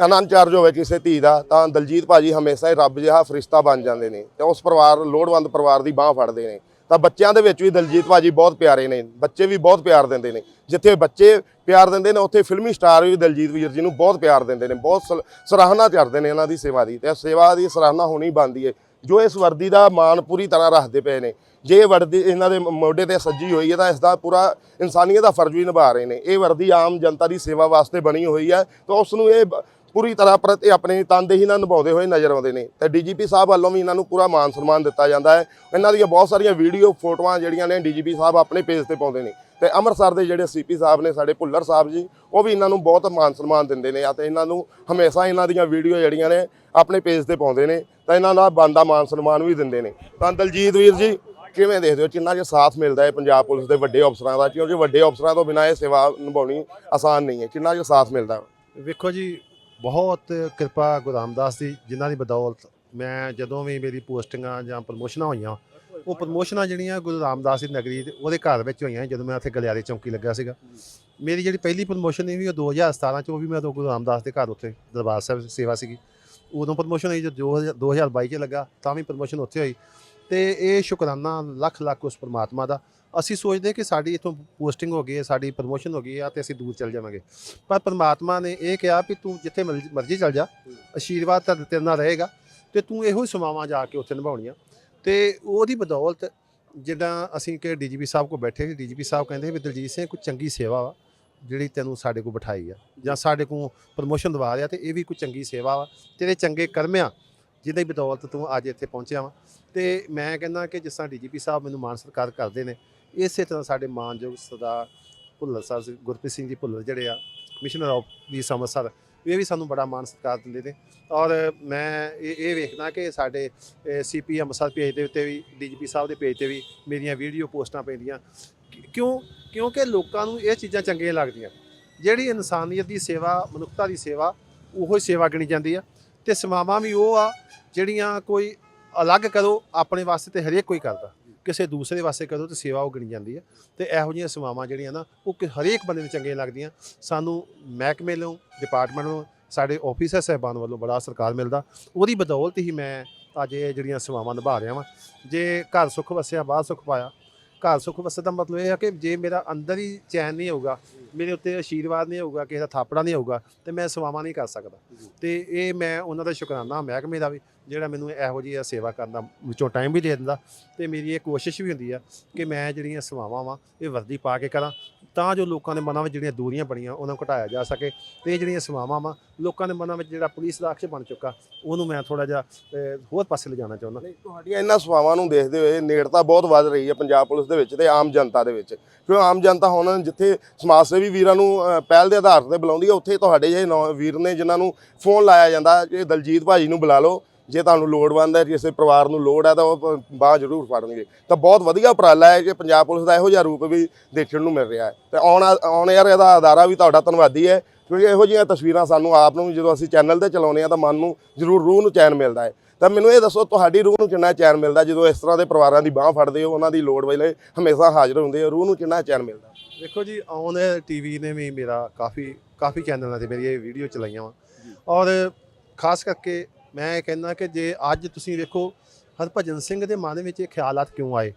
ਆਨੰਦ ਚਾਰਜ ਹੋਵੇ ਕਿਸੇ ਧੀ ਦਾ, ਤਾਂ ਦਲਜੀਤ ਭਾਜੀ ਹਮੇਸ਼ਾ ਹੀ ਰੱਬ ਜਿਹਾ ਫਰਿਸ਼ਤਾ ਬਣ ਜਾਂਦੇ ਨੇ ਤੇ ਉਸ ਪਰਿਵਾਰ, ਲੋੜਵੰਦ ਪਰਿਵਾਰ ਦੀ ਬਾਹ ਫੜਦੇ ਨੇ। ਤਾਂ ਬੱਚਿਆਂ ਦੇ ਵਿੱਚ ਵੀ ਦਲਜੀਤ ਭਾਜੀ ਬਹੁਤ ਪਿਆਰੇ ਨੇ, ਬੱਚੇ ਵੀ ਬਹੁਤ ਪਿਆਰ ਦਿੰਦੇ ਨੇ। ਜਿੱਥੇ ਬੱਚੇ ਪਿਆਰ ਦਿੰਦੇ ਨੇ, ਉੱਥੇ ਫਿਲਮੀ ਸਟਾਰ ਵੀ ਦਲਜੀਤ ਵੀਰ ਜੀ ਨੂੰ ਬਹੁਤ ਪਿਆਰ ਦਿੰਦੇ ਨੇ, ਬਹੁਤ ਸਲ- ਸਰਾਹਨਾ ਕਰਦੇ ਨੇ ਇਹਨਾਂ ਦੀ ਸੇਵਾ ਦੀ। ਤੇ ਸੇਵਾ ਦੀ ਸਰਾਹਨਾ ਹੋਣੀ ਬਣਦੀ ਹੈ ਜੋ ਇਸ ਵਰਦੀ ਦਾ ਮਾਣ ਪੂਰੀ ਤਰ੍ਹਾਂ ਰੱਖਦੇ ਪਏ ਨੇ। ਜੇ ਇਹ ਵਰਦੀ ਇਹਨਾਂ ਦੇ ਮੋਢੇ ਤੇ ਸੱਜੀ ਹੋਈ ਹੈ ਤਾਂ ਇਸ ਦਾ ਪੂਰਾ ਇਨਸਾਨੀਅਤ ਦਾ ਫਰਜ਼ ਵੀ ਨਿਭਾ ਰਹੇ ਨੇ। ਇਹ ਵਰਦੀ ਆਮ ਜਨਤਾ ਦੀ ਸੇਵਾ ਵਾਸਤੇ ਬਣੀ ਹੋਈ ਹੈ ਤਾਂ ਉਸ ਨੂੰ ਇਹ ਬ- ਪੂਰੀ ਤਰ੍ਹਾਂ ਪ੍ਰਤੀ ਆਪਣੀ ਤਨਦੇਹੀ ਨਾਲ ਨਿਭਾਉਂਦੇ ਹੋਏ ਨਜ਼ਰ ਆਉਂਦੇ ਨੇ। ਤੇ ਡੀਜੀਪੀ ਸਾਹਿਬ ਵੱਲੋਂ ਵੀ ਇਹਨਾਂ ਨੂੰ ਪੂਰਾ ਮਾਨ ਸਨਮਾਨ ਦਿੱਤਾ ਜਾਂਦਾ ਹੈ। ਇਹਨਾਂ ਦੀਆਂ ਬਹੁਤ ਸਾਰੀਆਂ ਵੀਡੀਓ, ਫੋਟੋਆਂ ਜਿਹੜੀਆਂ ਨੇ ਡੀਜੀਪੀ ਸਾਹਿਬ ਆਪਣੇ ਪੇਜ ਤੇ ਪਾਉਂਦੇ ਨੇ। ਤੇ ਅੰਮ੍ਰਿਤਸਰ ਦੇ ਜਿਹੜੇ ਸੀਪੀ ਸਾਹਿਬ ਨੇ ਸਾਡੇ ਭੁੱਲਰ ਸਾਹਿਬ ਜੀ, ਉਹ ਵੀ ਇਹਨਾਂ ਨੂੰ ਬਹੁਤ ਮਾਨ ਸਨਮਾਨ ਦਿੰਦੇ ਨੇ। ਅਤੇ ਇਹਨਾਂ ਨੂੰ ਹਮੇਸ਼ਾ ਇਹਨਾਂ ਦੀਆਂ ਵੀਡੀਓ ਜਿਹੜੀਆਂ ਨੇ ਆਪਣੇ ਪੇਜ ਤੇ ਪਾਉਂਦੇ ਨੇ। ਤਾਂ ਇਹਨਾਂ ਦਾ ਬੰਦਾ ਮਾਨ ਸਨਮਾਨ ਵੀ ਦਿੰਦੇ ਨੇ। ਤਾਂ ਦਲਜੀਤ ਵੀਰ ਜੀ, ਕਿਵੇਂ ਦੇਖਦੇ ਹੋ? ਕਿੰਨਾ ਜੇ ਸਾਥ ਮਿਲਦਾ ਹੈ ਪੰਜਾਬ ਪੁਲਿਸ ਦੇ ਵੱਡੇ ਅਫਸਰਾਂ ਦਾ? ਕਿਉਂਕਿ ਵੱਡੇ ਅਫਸਰਾਂ ਤੋਂ ਬਿਨਾਂ ਇਹ ਸੇਵਾ ਨਿਭਾਉਣੀ ਆਸਾਨ ਨਹੀਂ ਹੈ। ਕਿੰਨਾ ਜਿਹਾ ਸਾਥ ਮਿਲਦਾ? ਵੇਖੋ ਜੀ ਬਹੁਤ ਕਿਰਪਾ ਗੁਰੂ ਰਾਮਦਾਸ ਦੀ ਜਿਨ੍ਹਾਂ ਦੀ ਬਦੌਲਤ ਮੈਂ ਜਦੋਂ ਵੀ ਮੇਰੀ ਪੋਸਟਿੰਗਾਂ ਜਾਂ ਪ੍ਰਮੋਸ਼ਨਾਂ ਹੋਈਆਂ, ਉਹ ਪ੍ਰਮੋਸ਼ਨਾਂ ਜਿਹੜੀਆਂ ਗੁਰੂ ਰਾਮਦਾਸ ਦੀ ਨਗਰੀ ਤੇ ਉਹਦੇ ਘਰ ਵਿੱਚ ਹੋਈਆਂ ਜਦੋਂ ਮੈਂ ਉੱਥੇ ਗਲਿਆਰੇ ਚੌਂਕੀ ਲੱਗਾ ਸੀਗਾ। ਮੇਰੀ ਜਿਹੜੀ ਪਹਿਲੀ ਪ੍ਰਮੋਸ਼ਨ ਸੀ ਵੀ ਉਹ 2017 ਚ, ਉਹ ਵੀ ਮੈਂ ਉਦੋਂ ਗੁਰੂ ਰਾਮਦਾਸ ਦੇ ਘਰ ਉੱਥੇ ਦਰਬਾਰ ਸਾਹਿਬ ਸੇਵਾ ਸੀਗੀ। ਉਦੋਂ ਪ੍ਰਮੋਸ਼ਨ ਹੋਈ ਜੋ 2022 ਚ ਲੱਗਾ, ਤਾਂ ਵੀ ਪ੍ਰਮੋਸ਼ਨ ਉੱਥੇ ਹੋਈ। ਤੇ ਇਹ ਸ਼ੁਕਰਾਨਾ ਲੱਖ ਲੱਖ ਉਸ ਪਰਮਾਤਮਾ ਦਾ। ਅਸੀਂ ਸੋਚਦੇ ਕਿ ਸਾਡੀ ਇਥੋਂ ਪੋਸਟਿੰਗ ਹੋ ਗਈ ਹੈ, ਸਾਡੀ ਪ੍ਰਮੋਸ਼ਨ ਹੋ ਗਈ ਹੈ ਤੇ ਅਸੀਂ ਦੂਰ ਚਲ ਜਾਵਾਂਗੇ। ਪਰ ਪਰਮਾਤਮਾ ਨੇ ਇਹ ਕਿਹਾ ਵੀ ਤੂੰ ਜਿੱਥੇ ਮਰਜ਼ੀ- ਮਰਜ਼ੀ ਚਲ ਜਾ, ਆਸ਼ੀਰਵਾਦ ਤਾਂ ਤੇਰੇ ਨਾਲ ਰਹੇਗਾ ਤੇ ਤੂੰ ਇਹੋ ਹੀ ਸਮਾਵਾਂ ਜਾ ਕੇ ਉੱਥੇ ਨਿਭਾਉਣੀਆਂ। ਤੇ ਉਹਦੀ ਬਦੌਲਤ ਜਿੱਦਾਂ ਅਸੀਂ ਕਿ ਡੀਜੀਪੀ ਸਾਹਿਬ ਕੋ ਬੈਠੇ ਸੀ, ਡੀਜੀਪੀ ਸਾਹਿਬ ਕਹਿੰਦੇ ਵੀ ਦਲਜੀਤ ਸਿੰਘ ਕੋਈ ਚੰਗੀ ਸੇਵਾ ਵਾ, ਜਿਹੜੀ ਤੈਨੂੰ ਸਾਡੇ ਕੋਲ ਬਿਠਾਈ ਆ ਜਾਂ ਸਾਡੇ ਕੋਲ ਪ੍ਰਮੋਸ਼ਨ ਦਵਾ ਰਿਹਾ ਤੇ ਇਹ ਵੀ ਕੋਈ ਚੰਗੀ ਸੇਵਾ ਵਾ, ਤੇਰੇ ਚੰਗੇ ਕਰਮ ਆ ਜਿਹਦੀ ਬਦੌਲਤ ਤੂੰ ਅੱਜ ਇੱਥੇ ਪਹੁੰਚਿਆ ਵਾ। ਤੇ ਮੈਂ ਕਹਿੰਦਾ ਕਿ ਜਿਸ ਤਰ੍ਹਾਂ ਡੀਜੀਪੀ ਸਾਹਿਬ ਮੈਨੂੰ ਮਾਨ ਸਤਿਕਾਰ ਕਰਦੇ ਨੇ ਇਸੇ ਤਰ੍ਹਾਂ ਸਾਡੇ ਮਾਨਯੋਗ ਸਰਦਾਰ ਭੁੱਲਰ ਸਾਹਿਬ ਗੁਰਪ੍ਰੀਤ ਸਿੰਘ ਜੀ ਭੁੱਲਰ ਜਿਹੜੇ ਆ ਕਮਿਸ਼ਨਰ ਆਫ ਵੀ ਅੰਮ੍ਰਿਤਸਰ, ਇਹ ਵੀ ਸਾਨੂੰ ਬੜਾ ਮਾਣ ਸਤਿਕਾਰ ਦਿੰਦੇ ਨੇ। ਔਰ ਮੈਂ ਇਹ ਇਹ ਵੇਖਦਾ ਕਿ ਸਾਡੇ ਸੀਪੀ ਅੰਮ੍ਰਿਤਸਰ ਪੇਜ ਦੇ ਉੱਤੇ ਵੀ ਡੀਜੀਪੀ ਸਾਹਿਬ ਦੇ ਪੇਜ ਤੇ ਵੀ ਮੇਰੀਆਂ ਵੀਡੀਓ ਪੋਸਟਾਂ ਪੈਂਦੀਆਂ। ਕਿ- ਕਿਉਂ, ਕਿਉਂਕਿ ਲੋਕਾਂ ਨੂੰ ਇਹ ਚੀਜ਼ਾਂ ਚੰਗੀਆਂ ਲੱਗਦੀਆਂ। ਜਿਹੜੀ ਇਨਸਾਨੀਅਤ ਦੀ ਸੇਵਾ, ਮਨੁੱਖਤਾ ਦੀ ਸੇਵਾ, ਉਹੋ ਹੀ ਸੇਵਾ ਗਿਣੀ ਜਾਂਦੀ ਆ। ਤੇ ਸੇਵਾਵਾਂ ਵੀ ਉਹ ਆ, ਜਿਹੜੀਆਂ ਕੋਈ ਅਲੱਗ ਕਰੋ, ਆਪਣੇ ਵਾਸਤੇ ਤੇ ਹਰੇਕ ਕੋਈ ਕਰਦਾ। ਕਿਸੇ ਦੂਸਰੇ ਵਾਸਤੇ ਕਰੋ ਤੇ ਸੇਵਾ ਉਹ ਗਿਣੀ ਜਾਂਦੀ ਹੈ ਤੇ ਇਹੋ ਜਿਹੀਆਂ ਸੇਵਾਵਾਂ ਜਿਹੜੀਆਂ ਨਾ, ਉਹ ਕਿ ਹਰੇਕ ਬੰਦੇ ਨੂੰ ਚੰਗੀਆਂ ਲੱਗਦੀਆਂ। ਸਾਨੂੰ ਮਹਿਕਮੇ ਵੱਲੋਂ ਡਿਪਾਰਟਮੈਂਟ ਵੱਲੋਂ, ਸਾਡੇ ਆਫੀਸਰ ਸਹਿਬਾਨ ਵੱਲੋਂ ਬੜਾ ਸਰਕਾਰ ਮਿਲਦਾ। ਉਹਦੀ ਬਦੌਲਤ ਹੀ ਮੈਂ ਅੱਜ ਇਹ ਜਿਹੜੀਆਂ ਸੇਵਾਵਾਂ ਨਿਭਾ ਰਿਹਾ ਵਾਂ। ਜੇ ਘਰ ਸੁੱਖ ਵਸਿਆ, ਬਾਹਰ ਸੁੱਖ ਪਾਇਆ। ਘਰ ਸੁੱਖ ਵਸੇ ਦਾ ਮਤਲਬ ਇਹ ਹੈ ਕਿ ਜੇ ਮੇਰਾ ਅੰਦਰ ਹੀ ਚੈਨ ਨਹੀਂ ਹੋਊਗਾ, ਮੇਰੇ ਉੱਤੇ ਆਸ਼ੀਰਵਾਦ ਨਹੀਂ ਹੋਊਗਾ, ਕਿਸੇ ਦਾ ਥਾਪੜਾ ਨਹੀਂ ਹੋਊਗਾ, ਤੇ ਮੈਂ ਸੇਵਾਵਾਂ ਨਹੀਂ ਕਰ ਸਕਦਾ। ਤੇ ਇਹ ਮੈਂ ਉਹਨਾਂ ਦਾ ਸ਼ੁਕਰਾਨਾ ਮਹਿਕਮੇ ਦਾ ਵੀ ਜਿਹੜਾ ਮੈਨੂੰ ਇਹੋ ਜਿਹੀ ਸੇਵਾ ਕਰਨ ਦਾ ਵਿੱਚੋਂ ਟਾਈਮ ਵੀ ਦੇ ਦਿੰਦਾ ਤੇ ਮੇਰੀ ਇਹ ਕੋਸ਼ਿਸ਼ ਵੀ ਹੁੰਦੀ ਆ ਕਿ ਮੈਂ ਜਿਹੜੀਆਂ ਸੇਵਾਵਾਂ ਵਾਂ, ਇਹ ਵਰਦੀ ਪਾ ਕੇ ਕਰਾਂ ਤਾਂ ਜੋ ਲੋਕਾਂ ਦੇ ਮਨਾਂ ਵਿੱਚ ਜਿਹੜੀਆਂ ਦੂਰੀਆਂ ਬਣੀਆਂ, ਉਹਨਾਂ ਨੂੰ ਘਟਾਇਆ ਜਾ ਸਕੇ ਤੇ ਇਹ ਜਿਹੜੀਆਂ ਸੇਵਾਵਾਂ ਵਾਂ, ਲੋਕਾਂ ਦੇ ਮਨਾਂ ਵਿੱਚ ਜਿਹੜਾ ਪੁਲਿਸ ਦਾ ਅਕਸ਼ ਬਣ ਚੁੱਕਾ, ਉਹਨੂੰ ਮੈਂ ਥੋੜਾ ਜਿਹਾ ਹੋਰ ਪਾਸੇ ਲਿਜਾਣਾ ਚਾਹੁੰਦਾ। ਤੁਹਾਡੀਆਂ ਇਹਨਾਂ ਸੇਵਾਵਾਂ ਨੂੰ ਦੇਖਦੇ ਹੋਏ ਨੇੜਤਾ ਬਹੁਤ ਵੱਧ ਰਹੀ ਹੈ ਪੰਜਾਬ ਪੁਲਿਸ ਦੇ ਵਿੱਚ ਤੇ ਆਮ ਜਨਤਾ ਦੇ ਵਿੱਚ। ਕਿਉਂ ਆਮ ਜਨਤਾ ਹੁਣ ਜਿੱਥੇ ਸਮਾਜ ਸੇਵੀ ਵੀਰਾਂ ਨੂੰ ਪਹਿਲ ਦੇ ਆਧਾਰ ਤੇ ਬੁਲਾਉਂਦੀ ਹੈ ਉੱਥੇ ਤੁਹਾਡੇ ਜਿਹੇ ਨੌ- ਵੀਰ ਨੇ ਜਿਨ੍ਹਾਂ ਨੂੰ ਫੋਨ ਲਾਇਆ ਜਾਂਦਾ ਕਿ ਦਲਜੀਤ ਭਾਜੀ ਨੂੰ ਬੁਲਾ ਲਓ। ਜੇ ਤੁਹਾਨੂੰ ਲੋੜਵੰਦ ਹੈ ਕਿਸੇ ਪਰਿਵਾਰ ਨੂੰ ਲੋੜ ਹੈ ਤਾਂ ਉਹ ਬਾਹ ਜ਼ਰੂਰ ਫੜਨਗੇ। ਤਾਂ ਬਹੁਤ ਵਧੀਆ ਉਪਰਾਲਾ ਹੈ ਕਿ ਪੰਜਾਬ ਪੁਲਿਸ ਦਾ ਇਹੋ ਜਿਹਾ ਰੂਪ ਵੀ ਦੇਖਣ ਨੂੰ ਮਿਲ ਰਿਹਾ ਹੈ। ਤੇ ਆਉਣ ਆਉਣ ਯਾਰ ਇਹਦਾ ਅਦਾਰਾ ਵੀ ਤੁਹਾਡਾ ਧੰਨਵਾਦੀ ਹੈ, ਕਿਉਂਕਿ ਇਹੋ ਜਿਹੀਆਂ ਤਸਵੀਰਾਂ ਸਾਨੂੰ ਆਪ ਨੂੰ ਜਦੋਂ ਅਸੀਂ ਚੈਨਲ ਤੇ ਚਲਾਉਂਦੇ ਆ ਤਾਂ ਮਨ ਨੂੰ ਜ਼ਰੂਰ ਰੂਹ ਨੂੰ ਚੈਨ ਮਿਲਦਾ ਹੈ। ਤਾਂ ਮੈਨੂੰ ਇਹ ਦੱਸੋ, ਤੁਹਾਡੀ ਰੂਹ ਨੂੰ ਕਿੰਨਾ ਚੈਨ ਮਿਲਦਾ ਜਦੋਂ ਇਸ ਤਰ੍ਹਾਂ ਦੇ ਪਰਿਵਾਰਾਂ ਦੀ ਬਾਹ ਫੜਦੇ ਹੋ, ਉਹਨਾਂ ਦੀ ਲੋੜ ਵੇਲੇ ਹਮੇਸ਼ਾ ਹਾਜ਼ਰ ਹੁੰਦੇ ਹੋ, ਰੂਹ ਨੂੰ ਕਿੰਨਾ ਚੈਨ ਮਿਲਦਾ? ਦੇਖੋ ਜੀ ਔਨ ਟੀਵੀ ਨੇ ਵੀ ਮੇਰਾ ਕਾਫੀ ਕਾਫੀ ਚੈਨਲਾਂ ਤੇ ਮੇਰੀ ਇਹ ਵੀਡੀਓ ਚਲਾਈਆਂ ਵਾ। ਔਰ ਖਾਸ ਕਰਕੇ ਮੈਂ ਇਹ ਕਹਿੰਦਾ ਕਿ ਜੇ ਅੱਜ ਤੁਸੀਂ ਵੇਖੋ, ਹਰਭਜਨ ਸਿੰਘ ਦੇ ਮਨ ਵਿੱਚ ਇਹ ਖਿਆਲਾਤ ਕਿਉਂ ਆਏ?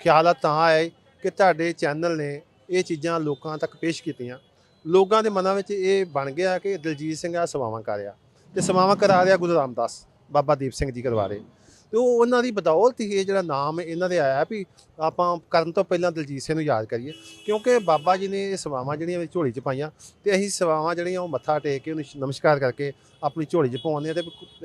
ਖਿਆਲਾਤ ਤਾਂ ਆਏ ਕਿ ਤੁਹਾਡੇ ਚੈਨਲ ਨੇ ਇਹ ਚੀਜ਼ਾਂ ਲੋਕਾਂ ਤੱਕ ਪੇਸ਼ ਕੀਤੀਆਂ। ਲੋਕਾਂ ਦੇ ਮਨਾਂ ਵਿੱਚ ਇਹ ਬਣ ਗਿਆ ਕਿ ਦਲਜੀਤ ਸਿੰਘ ਆ ਸਵਾਵਾਂ ਕਰ ਰਿਹਾ। ਤੇ ਸਵਾਵਾਂ ਕਰਾ ਰਿਹਾ ਗੁਰੂ ਰਾਮਦਾਸ, ਬਾਬਾ ਦੀਪ ਸਿੰਘ ਜੀ ਕਰਵਾ ਰਹੇ ਤੇ ਉਹ ਉਹਨਾਂ ਦੀ ਬਦੌਲਤ ਹੀ ਇਹ ਜਿਹੜਾ ਨਾਮ ਇਹਨਾਂ ਦੇ ਆਇਆ ਵੀ ਆਪਾਂ ਕਰਨ ਤੋਂ ਪਹਿਲਾਂ ਦਲਜੀਤ ਸਿੰਘ ਨੂੰ ਯਾਦ ਕਰੀਏ, ਕਿਉਂਕਿ ਬਾਬਾ ਜੀ ਨੇ ਇਹ ਸੇਵਾਵਾਂ ਜਿਹੜੀਆਂ ਝੋਲੀ 'ਚ ਪਾਈਆਂ ਤੇ ਅਸੀਂ ਸੇਵਾਵਾਂ ਜਿਹੜੀਆਂ ਉਹ ਮੱਥਾ ਟੇਕ ਕੇ ਉਹਨੂੰ ਨਮਸਕਾਰ ਕਰਕੇ ਆਪਣੀ ਝੋਲੀ 'ਚ ਪਾਉਂਦੇ ਆ ਤੇ